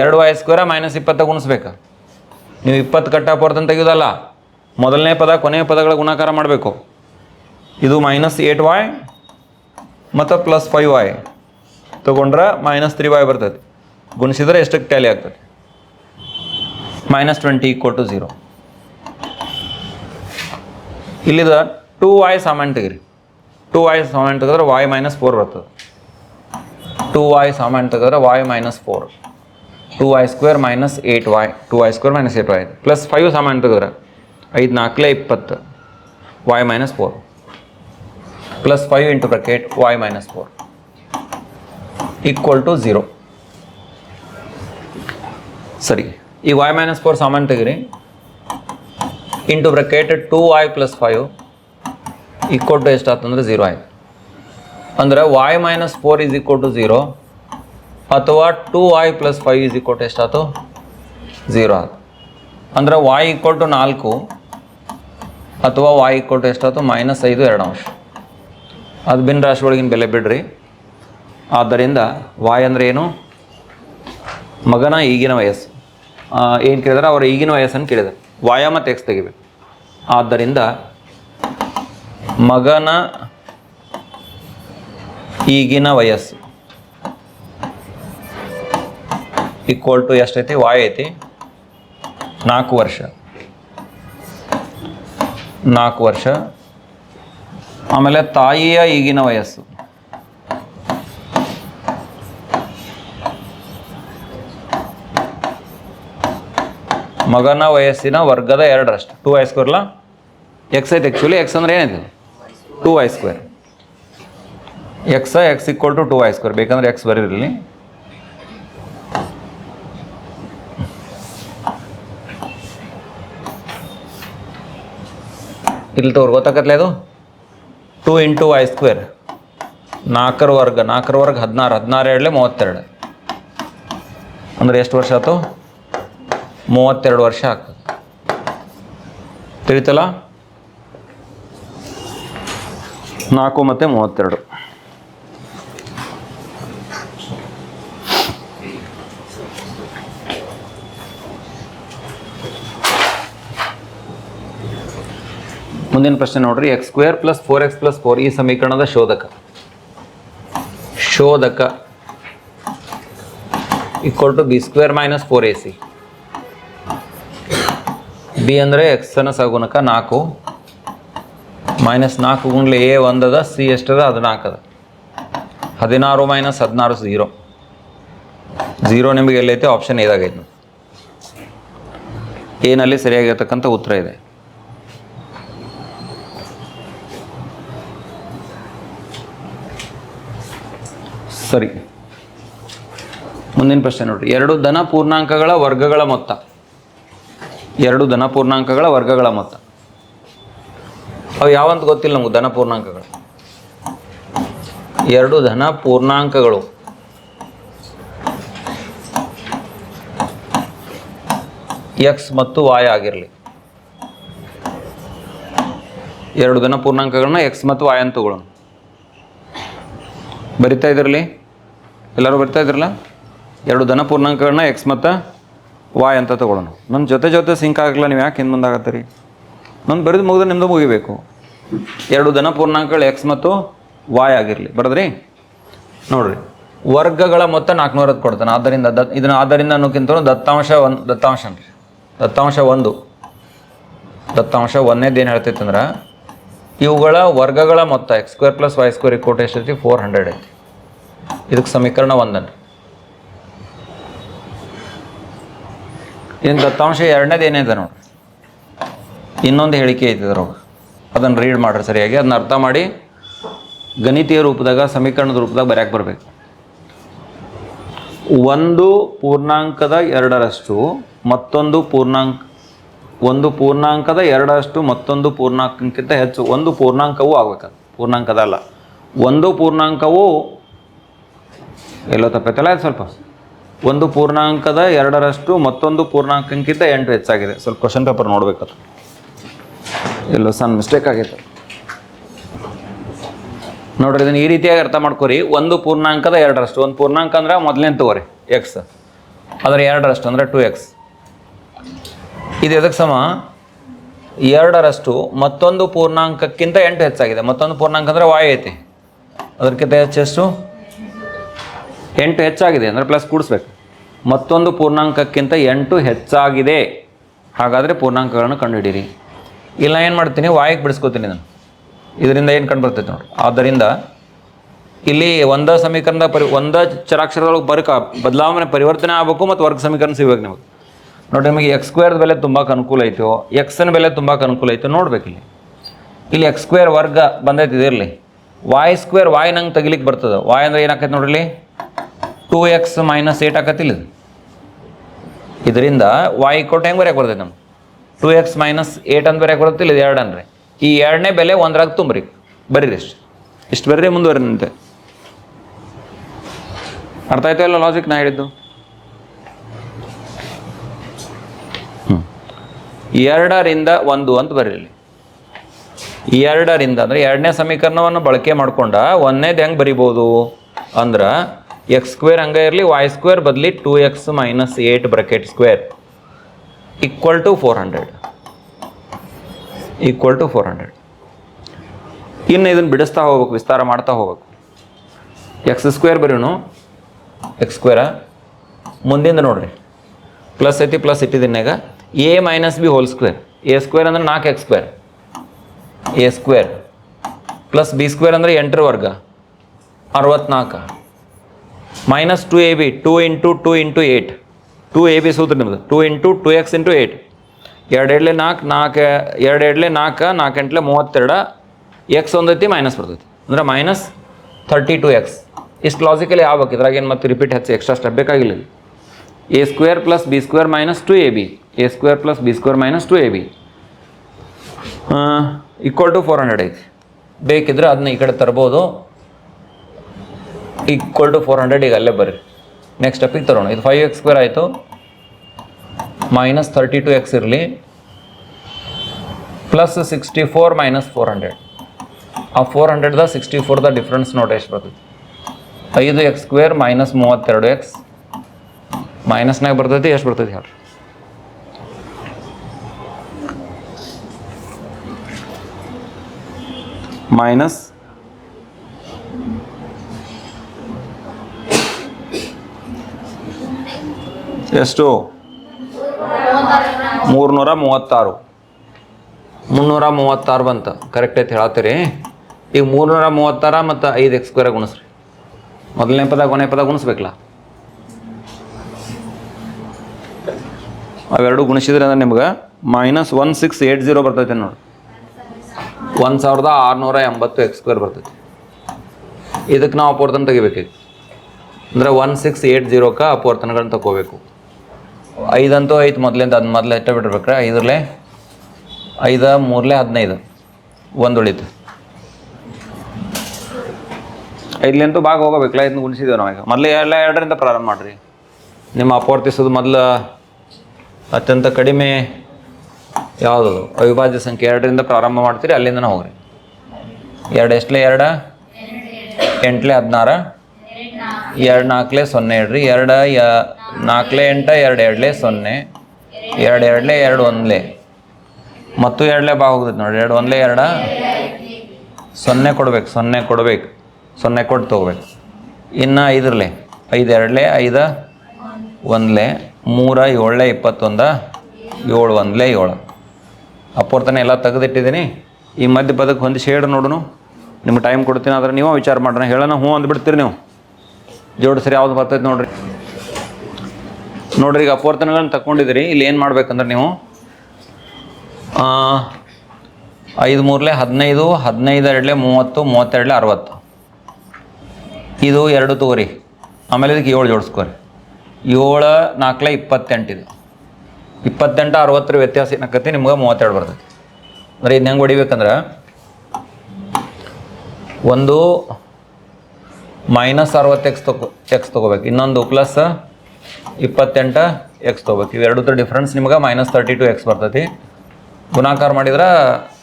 ಎರಡು ವೈ ಸ್ಕ್ವೇರ ಮೈನಸ್ ಇಪ್ಪತ್ತು ಗುಣಿಸ್ಬೇಕು. ನೀವು ಇಪ್ಪತ್ತು ಕಟ್ಟ ಪೋರ್ತಂತ ತೆಗೆಯೋದಲ್ಲ, ಮೊದಲನೇ ಪದ, ಕೊನೆಯ ಪದಗಳ ಗುಣಾಕಾರ ಮಾಡಬೇಕು. ಇದು ಮೈನಸ್ ಏಟ್ ವಾಯ್ ಮತ್ತು ಪ್ಲಸ್ ಫೈವ್ ವಾಯ್ ತೊಗೊಂಡ್ರೆ ಮೈನಸ್ ತ್ರೀ ವಾಯ್ ಬರ್ತೈತಿ. ಗುಣಿಸಿದ್ರೆ ಎಷ್ಟಕ್ಕೆ ಟ್ಯಾಲಿ ಆಗ್ತದೆ? Minus twenty equal to zero ಇಲ್ಲಿದ two Y ಸಾಮಾನ್ ತೆಗಿರಿ. ಟೂ ವಾಯ್ ಸಾಮಾನ್ ತೆಗೆದ್ರೆ ವಾಯ್ ಮೈನಸ್ ಫೋರ್ ಬರ್ತದೆ. ಟೂ ವಾಯ್ ಸಾಮಾನ್ಯ ತೆಗೆದ್ರೆ Y minus four two Y square minus eight Y two Y square minus eight Y plus five ಸಾಮಾನ್ಯ ತೆಗೆದ್ರೆ ಐದು ನಾಲ್ಕಲೇ ಇಪ್ಪತ್ತು Y minus four plus five into bracket Y minus four equal to zero ಸರಿ ಈ ವೈ ಮೈನಸ್ ಫೋರ್ ಸಾಮಾನ್ಯ ತೆಗಿರಿ into bracket two Y plus five equal to ಎಷ್ಟಾಯ್ತು ಝೀರೋ ಆಯ್ತು ಅಂದ್ರೆ Y minus four is equal to zero ಅಥವಾ two Y plus five is equal to ಎಷ್ಟಾಯ್ತು? ಝೀರೋ ಆಯ್ತು. ಅಂದ್ರೆ ವಾಯ್ ಈಕ್ವಲ್ ಟು ನಾಲ್ಕು ಅಥವಾ ವಾಯ್ ಈಕ್ವಲ್ ಟು ಎಷ್ಟಾಯ್ತು? ಮೈನಸ್ ಐದು ಎರಡು ಅಂಶ ಅದು ಭಿನ್ನ ರಾಶಿ ಒಳಗಿನ ಬೆಲೆ ಬಿಡ್ರಿ. ಆದ್ದರಿಂದ ವಾಯ್ ಅಂದರೆ ಏನು? ಮಗನ ಈಗಿನ ವಯಸ್ಸು. ಏನು ಕೇಳಿದ್ರೆ? ಅವರ ಈಗಿನ ವಯಸ್ಸನ್ನು ಕೇಳಿದ್ದಾರೆ ವಾಯ ಮತ್ತು ಎಕ್ಸ್ ತೆಗಿಬೇಕು. ಆದ್ದರಿಂದ ಮಗನ ಈಗಿನ ವಯಸ್ಸು. ಈಕ್ವಲ್ ಟು ಎಷ್ಟೈತಿ? ವಾಯ್ ಐತಿ. ನಾಲ್ಕು ವರ್ಷ. ನಾಲ್ಕು ವರ್ಷ. ಆಮೇಲೆ ತಾಯಿಯ ಈಗಿನ ವಯಸ್ಸು. ಮಗನ ವಯಸ್ಸಿನ ವರ್ಗದ ಎರಡರಷ್ಟು. ಟೂ ಐ ಸ್ಕ್ವೇರ್ಲ ಎಕ್ಸ್ ಐತೆ ಆ್ಯಕ್ಚುಲಿ ಎಕ್ಸ್ ಅಂದ್ರೆ ಏನೈತಿ two I square x x equal to two y square ಬೇಕಂದ್ರೆ ಎಕ್ಸ್ ಬರೀರಲಿ ಇಲ್ಲಿ. ತೋರ್, ಗೊತ್ತಾಗತ್ಲೆ ಅದು? ಟೂ ಇಂಟು ವೈ ಸ್ಕ್ವೇರ್ ನಾಲ್ಕರ ವರ್ಗ ನಾಲ್ಕರ ವರ್ಗ ಹದಿನಾರು ಹದಿನಾರು ಎರಡಲೆ ಮೂವತ್ತೆರಡು. ಅಂದ್ರೆ ಎಷ್ಟು ವರ್ಷ ಆಯ್ತು ಮೂವತ್ತೆರಡು ವರ್ಷ ಆಗ್ತದೆ ತಿಳಿತಲ್ಲ? ನಾಲ್ಕು ಮತ್ತು ಮೂವತ್ತೆರಡು. ಮುಂದಿನ ಪ್ರಶ್ನೆ ನೋಡ್ರಿ x square plus four x plus four ಈ ಸಮೀಕರಣದ ಶೋಧಕ. ಶೋಧಕ equal to b square minus four a c b ಅಂದರೆ ಎಕ್ಸನ ಸಗುಣಕ ನಾಲ್ಕು ಮೈನಸ್ ನಾಲ್ಕು ಗುಂಡ್ಲೆ ಎ ಒಂದದ ಸಿ ಎಷ್ಟದ? ಅದು ನಾಲ್ಕದ ಹದಿನಾರು ಮೈನಸ್ ಹದಿನಾರು ಝೀರೋ ಝೀರೋ ನಿಮಗೆ ಎಲ್ಲೈತೆ ಆಪ್ಷನ್ ಇದಾಗೈತೆ. ಏನಲ್ಲಿ ಸರಿಯಾಗಿರ್ತಕ್ಕಂಥ ಉತ್ತರ ಇದೆ. ಸರಿ. ಮುಂದಿನ ಪ್ರಶ್ನೆ ನೋಡ್ರಿ ಎರಡು ಧನ ಪೂರ್ಣಾಂಕಗಳ ವರ್ಗಗಳ ಮೊತ್ತ. ಎರಡು ಧನ ಪೂರ್ಣಾಂಕಗಳ ವರ್ಗಗಳ ಮೊತ್ತ. ಅವು ಯಾವಂತ ಗೊತ್ತಿಲ್ಲ ನಮಗೆ ಧನ ಪೂರ್ಣಾಂಕಗಳು. ಎರಡು ಧನ ಪೂರ್ಣಾಂಕಗಳು. ಎಕ್ಸ್ ಮತ್ತು ವಾಯ್ ಆಗಿರಲಿ. ಎರಡು ಧನ ಪೂರ್ಣಾಂಕಗಳನ್ನ ಎಕ್ಸ್ ಮತ್ತು ವಾಯ್ ಅಂತ ತಗೊಳ್ಳೋಣ ಬರಿತಾ ಇದ್ರಲ್ಲಿ? ಎಲ್ಲರೂ ಬರ್ತಾ ಇದ್ರಲ್ಲ? ಎರಡು ಧನ ಪೂರ್ಣಾಂಕಗಳನ್ನ ಎಕ್ಸ್ ಮತ್ತು ವಾಯ್ ಅಂತ ತಗೊಳ್ಳೋಣ. ನನ್ನ ಜೊತೆ ಜೊತೆ ಸಿಂಕ್ ಆಗಲ್ಲ ನೀವು ಯಾಕೆ ಹಿಂದೆ ಮುಂದಾಗತ್ತೀರಿ ನಾನು ಬರೆದು ಮುಗಿದ್ರೆ ನಿಮ್ಮದು ಮುಗಿಬೇಕು. ಎರಡು ಧನ ಪೂರ್ಣಾಂಕಗಳು ಎಕ್ಸ್ ಮತ್ತು ವಾಯ್ ಆಗಿರಲಿ. ಬರದ್ರಿ? ನೋಡ್ರಿ. ವರ್ಗಗಳ ಮೊತ್ತ ನಾಲ್ಕುನೂರತ್ತು ಕೊಡ್ತಾನೆ. ಆದ್ದರಿಂದ ದ ಇದನ್ನು ಆದ್ದರಿಂದ ಅನ್ನೋಕ್ಕಿಂತ ದತ್ತಾಂಶ ಒಂದು ದತ್ತಾಂಶ ದತ್ತಾಂಶ ಒಂದು. ದತ್ತಾಂಶ ಒಂದೇದು ಏನು ಅಂದ್ರೆ ಇವುಗಳ ವರ್ಗಗಳ ಮೊತ್ತ x square plus y square coat ಎಷ್ಟೈತಿ ಫೋರ್ ಹಂಡ್ರೆಡ್ ಐತಿ. ಇದಕ್ಕೆ ಸಮೀಕರಣ ಒಂದನ್ನು ಇನ್ನು ದತ್ತಾಂಶ ಎರಡನೇದು ಇದೆ ನೋಡಿ. ಇನ್ನೊಂದು ಹೇಳಿಕೆ ಇದೆ ಅದ್ರೊಳಗೆ ಅದನ್ನು ರೀಡ್ ಮಾಡ್ರಿ ಸರಿಯಾಗಿ. ಅದನ್ನ ಅರ್ಥ ಮಾಡಿ ಗಣಿತೀಯ ರೂಪದಾಗ, ಸಮೀಕರಣದ ರೂಪದಾಗ ಬರೆಯಕ್ಕೆ ಬರಬೇಕು. ಒಂದು ಪೂರ್ಣಾಂಕದ ಎರಡರಷ್ಟು, ಮತ್ತೊಂದು ಪೂರ್ಣಾಂಕ, ಒಂದು ಪೂರ್ಣಾಂಕದ ಎರಡರಷ್ಟು, ಮತ್ತೊಂದು ಪೂರ್ಣಾಂಕಕ್ಕಿಂತ ಹೆಚ್ಚು. ಒಂದು ಪೂರ್ಣಾಂಕವೂ ಆಗಬೇಕು ಪೂರ್ಣಾಂಕದ ಅಲ್ಲ ಒಂದು ಪೂರ್ಣಾಂಕವು ಎಲ್ಲೋ ತಪ್ಪೈತಲ್ಲ ಅದು ಸ್ವಲ್ಪ? ಒಂದು ಪೂರ್ಣಾಂಕದ ಎರಡರಷ್ಟು ಮತ್ತೊಂದು ಪೂರ್ಣಾಂಕಕ್ಕಿಂತ ಎಂಟು ಹೆಚ್ಚಾಗಿದೆ. ಸ್ವಲ್ಪ ಕ್ವಶನ್ ಪೇಪರ್ ನೋಡ್ಬೇಕದು ಎಲ್ಲೋ ಸಣ್ಣ ಮಿಸ್ಟೇಕ್ ಆಗೈತೆ ನೋಡ್ರಿ, ಇದನ್ನು ಈ ರೀತಿಯಾಗಿ ಅರ್ಥ ಮಾಡ್ಕೊರಿ. ಒಂದು ಪೂರ್ಣಾಂಕದ ಎರಡರಷ್ಟು. ಒಂದು ಪೂರ್ಣಾಂಕ ಅಂದ್ರೆ ಮೊದಲನೇ ತಗೋರಿ? ಎಕ್ಸ್ ಅದರ ಎರಡರಷ್ಟು ಅಂದ್ರೆ ಟು ಎಕ್ಸ್ ಇದು ಎದಕ್ಕೆ ಸಮ? ಎರಡರಷ್ಟು ಮತ್ತೊಂದು ಪೂರ್ಣಾಂಕಕ್ಕಿಂತ ಎಂಟು ಹೆಚ್ಚಾಗಿದೆ. ಮತ್ತೊಂದು ಪೂರ್ಣಾಂಕ ಅಂದರೆ ವಾಯು ಐತಿ. ಅದಕ್ಕಿಂತ ಹೆಚ್ಚೆಷ್ಟು ಎಂಟು ಹೆಚ್ಚಾಗಿದೆ ಅಂದರೆ ಪ್ಲಸ್ ಕೂಡಿಸ್ಬೇಕು. ಮತ್ತೊಂದು ಪೂರ್ಣಾಂಕಕ್ಕಿಂತ ಎಂಟು ಹೆಚ್ಚಾಗಿದೆ. ಹಾಗಾದರೆ ಪೂರ್ಣಾಂಕಗಳನ್ನು ಕಂಡುಹಿಡೀರಿ ಇಲ್ಲ, ಏನು ಮಾಡ್ತೀನಿ? ವಾಯಿಗೆ ಬಿಡಿಸ್ಕೋತೀನಿ ನಾನು ಇದರಿಂದ ಏನು ಕಂಡು ಬರ್ತೈತೆ ನೋಡಿ ಆದ್ದರಿಂದ ಇಲ್ಲಿ ಒಂದ ಸಮೀಕರಣದ ಪರಿ, ಒಂದ ಚರಾಕ್ಷರದೊಳಗೆ ಬರ್ಕ, ಬದಲಾವಣೆ ಪರಿವರ್ತನೆ ಆಗಬೇಕು ಮತ್ತು ವರ್ಗ ಸಮೀಕರಣ ಸಿಗಬೇಕು ನಿಮಗೆ. ನೋಡಿ ನಿಮಗೆ ಎಕ್ಸ್ ಸ್ಕ್ವೇರ್ದ ಬೆಲೆ ತುಂಬ ಅನುಕೂಲ ಐತೋ ಎಕ್ಸನ ಬೆಲೆ ತುಂಬ ಅನುಕೂಲ ಐತೋ ನೋಡ್ಬೇಕು ಇಲ್ಲಿ. ಇಲ್ಲಿ ಎಕ್ಸ್ ಸ್ಕ್ವೇರ್ ವರ್ಗ ಬಂದೈತೆ ಇದಿರಲಿ ವಾಯ್ ಸ್ಕ್ವೇರ್ ವಾಯ್ ನಂಗೆ ತೆಗಿಲಿಕ್ಕೆ ಬರ್ತದೆ. ವಾಯ್ ಅಂದರೆ ಏನಾಕೈತೆ ನೋಡ್ರಿ ಟೂ ಎಕ್ಸ್ ಮೈನಸ್ ಏಟ್ ಆಕತ್ತಿಲ್ಲ ಇದು ಇದರಿಂದ ವಾಯ್ ಕೊಟ್ಟು ಹೆಂಗೆ ಬರೆಯಕ್ಕೆ ಬರ್ತೈತೆ ನಮ್ಗೆ? ಟೂ ಎಕ್ಸ್ ಮೈನಸ್ ಏಟ್ ಅಂತ ಬರೆಯಕ್ಕೆ ಬರುತ್ತಿಲ್ಲ ಇದು ಎರಡು ಅಂದ್ರೆ? ಈ ಎರಡನೇ ಬೆಲೆ ಒಂದ್ರಾಗ ತುಂಬ್ರಿ, ಬರೀರಿ ಇಷ್ಟು ಇಷ್ಟು ಬರ್ರಿ ಮುಂದುವರಿನಂತೆ. ಅರ್ಥ ಆಯ್ತು ಇಲ್ಲ ಲಾಜಿಕ್ ನಾ ಹೇಳಿದ್ದು? ಹ್ಞೂ ಎರಡರಿಂದ ಒಂದು ಅಂತ ಬರೀರಿ ಎರಡರಿಂದ ಅಂದರೆ ಎರಡನೇ ಸಮೀಕರಣವನ್ನು ಬಳಕೆ ಮಾಡ್ಕೊಂಡ ಒಂದನೇದು ಹೆಂಗೆ ಬರಿಬೋದು? ಅಂದ್ರೆ ಎಕ್ಸ್ ಸ್ಕ್ವೇರ್ ಹಂಗೆ ಇರಲಿ ವೈ ಸ್ಕ್ವೇರ್ ಬದಲಿ two x minus eight bracket square equal to four hundred equal to four hundred ಇನ್ನು ಇದನ್ನು ಬಿಡಿಸ್ತಾ ಹೋಗ್ಬೇಕು, ವಿಸ್ತಾರ ಮಾಡ್ತಾ ಹೋಗ್ಬೇಕು. ಎಕ್ಸ್ ಸ್ಕ್ವೇರ್ ಬರೀನು ಎಕ್ಸ್ ಸ್ಕ್ವೇರ ಮುಂದಿಂದ ನೋಡ್ರಿ. ಪ್ಲಸ್ ಐತಿ plus ಇಟ್ಟಿದ್ದೀನಾಗ a minus b whole square a square ಅಂದ್ರೆ ನಾಲ್ಕು x square a square plus b square ಅಂದರೆ ಎಂಟರ ವರ್ಗ. ಅರವತ್ನಾಲ್ಕು. Minus two a b two into two into eight two a b ಸೂತ್ರ ನಿಮ್ಮದು two into two x into eight ಎರಡು ಎರಡ್ಲೆ ನಾಲ್ಕು ನಾಲ್ಕು ಎರಡು ಎರಡ್ಲೆ ನಾಲ್ಕು ನಾಲ್ಕು ಎಂಟ್ಲೆ ಮೂವತ್ತೆರಡು. ಎಕ್ಸ್ ಒಂದೈತಿ ಮೈನಸ್ ಬರ್ತೈತಿ. ಅಂದ್ರೆ ಮೈನಸ್ ಥರ್ಟಿ ಟು ಎಕ್ಸ್ ಇಷ್ಟು ಲಾಜಿಕಲಿ ಆಗ್ಬೇಕು. ಇದ್ರಾಗ ಏನು ಮತ್ತೆ ರಿಪೀಟ್ ಹಚ್ಚಿ ಎಕ್ಸ್ಟ್ರಾ ಸ್ಟೆಪ್ ಬೇಕಾಗಿಲ್ಲ a square plus b square minus two a b a square plus b square minus two a b equal to four hundred ಐತಿ. ಬೇಕಿದ್ರೆ ಅದನ್ನ ಈ ಕಡೆ ತರ್ಬೋದು. ಈಕ್ವಲ್ ಟು ಫೋರ್ ಹಂಡ್ರೆಡ್ ಈಗ ಅಲ್ಲೇ ಬರ್ರಿ. ನೆಕ್ಸ್ಟ್ ಸ್ಟೆಪ್ಪಿಗೆ ತರೋಣ. ಇದು ಫೈವ್ ಎಕ್ಸ್ ಸ್ಕ್ವೇರ್ ಆಯಿತು. ಮೈನಸ್ ತರ್ಟಿ ಟು ಎಕ್ಸ್ ಇರಲಿ. Plus sixty four minus four hundred ಆ ಫೋರ್ ಹಂಡ್ರೆಡ್ದ ಸಿಕ್ಸ್ಟಿ ಫೋರ್ದ ಡಿಫ್ರೆನ್ಸ್ ನೋಡಿ ಎಷ್ಟು ಬರ್ತೈತಿ. ಐದು ಎಕ್ಸ್ ಸ್ಕ್ವೇರ್ ಮೈನಸ್ ಮೂವತ್ತೆರಡು ಎಕ್ಸ್ ಮೈನಸ್ನಾಗ ಬರ್ತೈತಿ, ಎಷ್ಟು ಬರ್ತೈತಿ ಹೇಳ್ರಿ. ಮೈನಸ್ ಎಷ್ಟು? ಮೂರ್ನೂರ ಮೂವತ್ತಾರು. ಮುನ್ನೂರ ಮೂವತ್ತಾರು ಬಂತು. ಕರೆಕ್ಟ್ ಐತೆ ಹೇಳತ್ತೀರಿ. ಈಗ ಮೂರ್ನೂರ ಮೂವತ್ತಾರ ಮತ್ತು ಐದು ಎಕ್ಸ್ ಸ್ಕ್ವೇರ್ ಗುಣಿಸ್ರಿ. ಮೊದಲನೇ ಪದ ಕೊನೆ ಪದ ಗುಣಿಸ್ಬೇಕಲ್ಲ? ಅವೆರಡು ಗುಣಿಸಿದ್ರೆ ಅಂದ್ರೆ ನಿಮ್ಗೆ minus one six eight zero ಬರ್ತೈತೆ ನೋಡಿ. ಒಂದು ಸಾವಿರದ ಆರುನೂರ ಎಂಬತ್ತು ಎಕ್ಸ್ ಸ್ಕ್ವೇರ್ ಬರ್ತೈತಿ. ಇದಕ್ಕೆ ನಾವು ಅಪವರ್ತನ ತೆಗಿಬೇಕು ಅಂದರೆ ಒನ್ ಸಿಕ್ಸ್ ಏಟ್ ಜೀರೋಕ್ಕೆ ಅಪವರ್ತನಗಳನ್ನ ತಗೋಬೇಕು ಐದಂತೂ ಐದು ಮೊದಲಿಂದ ಅದು ಮೊದಲು ಎಷ್ಟ ಬಿಟ್ಟಿರ್ಬೇಕ್ರೆ ಐದರಲ್ಲೇ ಐದು ಮೂರಲೇ ಹದಿನೈದು. ಒಂದು ಉಳಿತು ಐದ್ಲಿಂತೂ ಭಾಗ ಹೋಗಬೇಕಲ್ಲ ಇದನ್ನ ಗುಣಿಸಿದ್ದೇವೆ ನಾವೀಗ. ಮೊದಲು ಎಲ್ಲ ಎರಡರಿಂದ ಪ್ರಾರಂಭ ಮಾಡಿರಿ. ನಿಮ್ಮ ಅಪವರ್ತಿಸೋದು ಮೊದಲು ಅತ್ಯಂತ ಕಡಿಮೆ ಯಾವುದದು ಅವಿಭಾಜ್ಯ ಸಂಖ್ಯೆ ಎರಡರಿಂದ ಪ್ರಾರಂಭ ಮಾಡ್ತೀರಿ, ಅಲ್ಲಿಂದನೇ ಹೋಗ್ರಿ. ಎರಡು ಎಷ್ಟಲೇ ಎರಡು? ಎಂಟ್ಲೆ ಹದಿನಾರು. ಎರಡು ನಾಲ್ಕಲೆ ಸೊನ್ನೆ ಇಡ್ರಿ ಎರಡು, ಯ, ನಾಲ್ಕಲೆ ಎಂಟ, ಎರಡು ಎರಡಲೆ ಸೊನ್ನೆ. ಎರಡು ಎರಡಲೆ, ಎರಡು ಒಂದ್ಲೆ. ಮತ್ತು ಎರಡಲೆ ಬಾ ಹೋಗ್ತೈತೆ ನೋಡಿ ಎರಡು ಒಂದಲೆ, ಎರಡ? ಸೊನ್ನೆ ಕೊಡ್ಬೇಕು ಸೊನ್ನೆ ಕೊಡ್ಬೇಕು. ಸೊನ್ನೆ ಕೊಟ್ಟು ತೊಗೋಬೇಕು. ಇನ್ನು ಐದರಲೆ. ಐದು ಎರಡಲೆ, ಐದು, ಒಂದ್ಲೆ. ಮೂರ, ಏಳಲೆ, ಇಪ್ಪತ್ತೊಂದ, ಏಳು, ಒಂದ್ಲೆ, ಏಳು. ಅಪ್ಪರ್ತನ ಎಲ್ಲ ತೆಗೆದಿಟ್ಟಿದ್ದೀನಿ. ಈ ಮಧ್ಯ ಪದಕ್ಕೆ ಹೊಂದಿಸಿ ಹೇಳಿ ನೋಡೋಣ ನಿಮ್ಗೆ ಟೈಮ್ ಕೊಡ್ತೀನಿ, ಆದ್ರೆ ನೀವು ವಿಚಾರ ಮಾಡೋಣ ಹೇಳೋಣ, ಹ್ಞೂ ಅಂದ್ಬಿಡ್ತೀರಿ ನೀವು. ಜೋಡಿಸ್ರಿ ಯಾವ್ದು ಬರ್ತೈತೆ ನೋಡ್ರಿ. ನೋಡ್ರಿ, ಈಗ ಅಪವರ್ತನಗಳನ್ನ ತಗೊಂಡಿದ್ದೀರಿ ಇಲ್ಲಿ ಏನು ಮಾಡ್ಬೇಕಂದ್ರೆ ನೀವು ಐದು ಮೂರಲೆ ಹದಿನೈದು ಹದಿನೈದು ಎರಡಲೆ ಮೂವತ್ತು ಮೂವತ್ತೆರಡಲೆ ಅರವತ್ತು. ಇದು ಎರಡು ತಗೋರಿ ಆಮೇಲೆ ಇದಕ್ಕೆ ಏಳು ಜೋಡಿಸ್ಕೋರಿ. ಏಳು ನಾಲ್ಕಲೆ ಇಪ್ಪತ್ತೆಂಟು ಇದು. ಇಪ್ಪತ್ತೆಂಟು, ಅರವತ್ತರ ವ್ಯತ್ಯಾಸ ಏನಾಕತಿ ನಿಮ್ಗೆ ಮೂವತ್ತೆರಡು ಬರ್ತೈತಿ. ಅಂದರೆ ಇದನ್ನ ಹೆಂಗೆ ಹೊಡಿಬೇಕಂದ್ರೆ, ಒಂದು ಮೈನಸ್ ಅರವತ್ತು ಎಕ್ಸ್ ತಗೋ ಎಕ್ಸ್ ತೊಗೋಬೇಕು. ಇನ್ನೊಂದು ಪ್ಲಸ್ ಇಪ್ಪತ್ತೆಂಟು ಎಕ್ಸ್ ತೊಗೋಬೇಕು. ಥರ ಡಿಫ್ರೆನ್ಸ್ ನಿಮ್ಗೆ ಮೈನಸ್ ತರ್ಟಿ ಟು ಎಕ್ಸ್ ಬರ್ತೈತಿ. ಗುಣಾಕಾರ ಮಾಡಿದ್ರೆ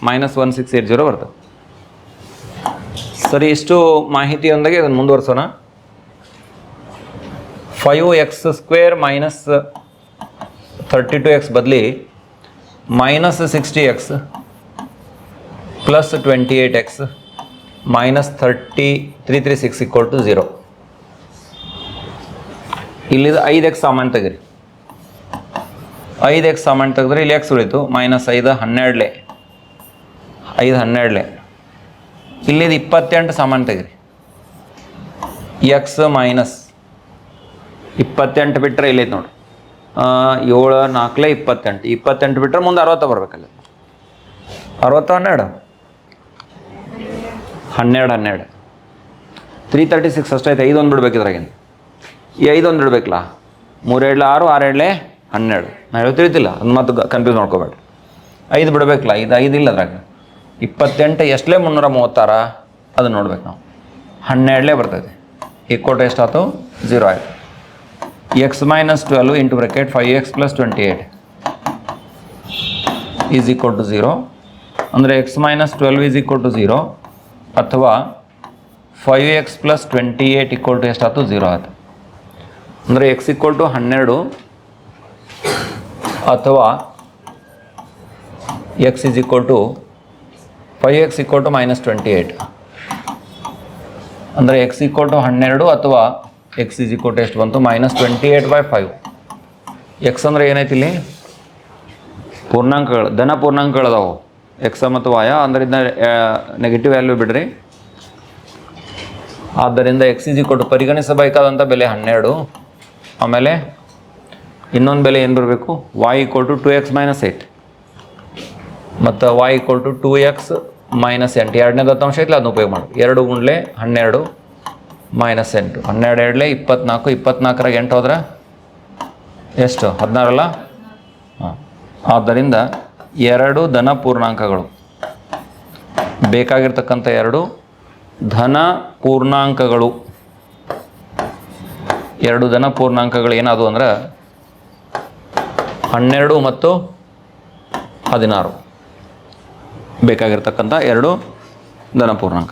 minus one six eight zero ಬರ್ತದೆ. ಸರಿ, ಇಷ್ಟು ಮಾಹಿತಿಯೊಂದಿಗೆ ಇದನ್ನು ಮುಂದುವರ್ಸೋಣ. Five x square minus thirty two x ಬದಲಿ minus sixty x plus twenty eight x minus thirty three three six equal to zero ಇಲ್ಲಿದು ಐದು ಎಕ್ಸ್ ಸಾಮಾನ್ ತೆಗಿರಿ ಐದು ಎಕ್ಸ್ ಸಾಮಾನ್ ತೆಗೆದ್ರೆ ಇಲ್ಲಿ ಎಕ್ಸ್ ಉಳಿತು. ಮೈನಸ್ ಐದು ಹನ್ನೆರಡಲೆ. ಐದು ಹನ್ನೆರಡಲೆ. ಇಲ್ಲಿದು ಇಪ್ಪತ್ತೆಂಟು ಸಾಮಾನ್ ತೆಗಿರಿ ಎಕ್ಸ್ ಮೈನಸ್ ಇಪ್ಪತ್ತೆಂಟು ಬಿಟ್ಟರೆ ಇಲ್ಲೈತೆ ನೋಡಿ ಏಳು, ನಾಲ್ಕಲೆ ಇಪ್ಪತ್ತೆಂಟು. ಇಪ್ಪತ್ತೆಂಟು ಬಿಟ್ಟರೆ ಮುಂದೆ ಅರವತ್ತು ಬರ್ಬೇಕಲ್ಲ. ಅರವತ್ತು ಹನ್ನೆರಡು? ಹನ್ನೆರಡು ಹನ್ನೆರಡು. ತ್ರೀ ತರ್ಟಿ ಸಿಕ್ಸ್ ಅಷ್ಟೈತೆ ಐದೊಂದು ಬಿಡ್ಬೇಕು ಇದ್ರಾಗಿಂದ. ಈ ಐದೊಂದು ಇಡಬೇಕಲ್ಲ ಮೂರೆಡ್ಲೆ ಆರು, ಆರೆಡ್ಲೆ ಹನ್ನೆರಡು. ನಾನು ಹೇಳೋ ತಿಳಿತಿಲ್ಲ ಅದು ಮತ್ತು ಕನ್ಫ್ಯೂಸ್ ಮಾಡ್ಕೋಬೇಡ. ಐದು ಬಿಡಬೇಕಲ್ಲ ಇದು ಐದು ಇಲ್ಲ ಅದ್ರಾಗ. ಇಪ್ಪತ್ತೆಂಟು ಎಷ್ಟಲೇ ಮುನ್ನೂರ ಮೂವತ್ತಾರ? ಅದು ನೋಡ್ಬೇಕು ನಾವು. ಹನ್ನೆರಡಲೇ ಬರ್ತೈತೆ. ಈಕ್ವಲ್ ಎಷ್ಟಾಯ್ತು ಝೀರೋ ಆಯಿತು. X minus twelve into bracket five x plus twenty eight is equal to zero ಅಂದರೆ x minus twelve is equal to zero ಅಥವಾ five x plus twenty eight equal to ಎಷ್ಟಾಯ್ತು ಝೀರೋ ಆಯ್ತು. ಅಂದರೆ ಎಕ್ಸ್ ಈಕ್ವಲ್ ಟು ಹನ್ನೆರಡು ಅಥವಾ x is equal to five x equal to minus twenty eight ಅಂದರೆ ಎಕ್ಸ್ ಈಕ್ವಲ್ ಟು ಹನ್ನೆರಡು ಅಥವಾ ಎಕ್ಸ್ ಇಸ್ ಈಕ್ವಲ್ ಟು ಎಷ್ಟು ಬಂತು? Minus twenty eight by five x ಅಂದರೆ ಏನೈತಿ ಇಲ್ಲಿ? ಪೂರ್ಣಾಂಕಗಳು, ಧನ ಪೂರ್ಣಾಂಕಗಳದಾವು. ಎಕ್ಸ ಮತ್ತು ವಾಯ ಅಂದರೆ ಇದನ್ನ ನೆಗೆಟಿವ್ ವ್ಯಾಲ್ಯೂ ಬಿಡ್ರಿ. ಆದ್ದರಿಂದ ಎಕ್ಸ್ ಇಸ್ ಕೊಟ್ಟು ಪರಿಗಣಿಸಬೇಕಾದಂಥ ಬೆಲೆ ಹನ್ನೆರಡು. ಆಮೇಲೆ ಇನ್ನೊಂದು ಬೆಲೆ ಏನು ಬರಬೇಕು? Y equal to two x minus eight ಮತ್ತು y equal to two x minus ಎಂಟು. ಎರಡನೇ ದತ್ತಾಂಶ ಐತಲ್ಲ ಅದನ್ನ ಉಪಯೋಗ ಮಾಡಿ. ಎರಡು ಗುಂಡ್ಲೆ ಹನ್ನೆರಡು ಮೈನಸ್ ಎಂಟು. ಹನ್ನೆರಡು ಎರಡಲೆ ಇಪ್ಪತ್ನಾಲ್ಕು. ಇಪ್ಪತ್ನಾಲ್ಕರಾಗ ಎಂಟು ಹೋದ್ರೆ ಎಷ್ಟು? ಹದಿನಾರಲ್ಲ? ಹಾಂ. ಆದ್ದರಿಂದ ಎರಡು ಧನ ಪೂರ್ಣಾಂಕಗಳು. ಬೇಕಾಗಿರ್ತಕ್ಕಂಥ ಎರಡು ಧನ ಪೂರ್ಣಾಂಕಗಳು. ಎರಡು ಧನ ಪೂರ್ಣಾಂಕಗಳು ಏನಾದವು ಅಂದ್ರೆ ಹನ್ನೆರಡು ಮತ್ತು ಹದಿನಾರು. ಬೇಕಾಗಿರ್ತಕ್ಕಂಥ ಎರಡು ಧನ ಪೂರ್ಣಾಂಕ.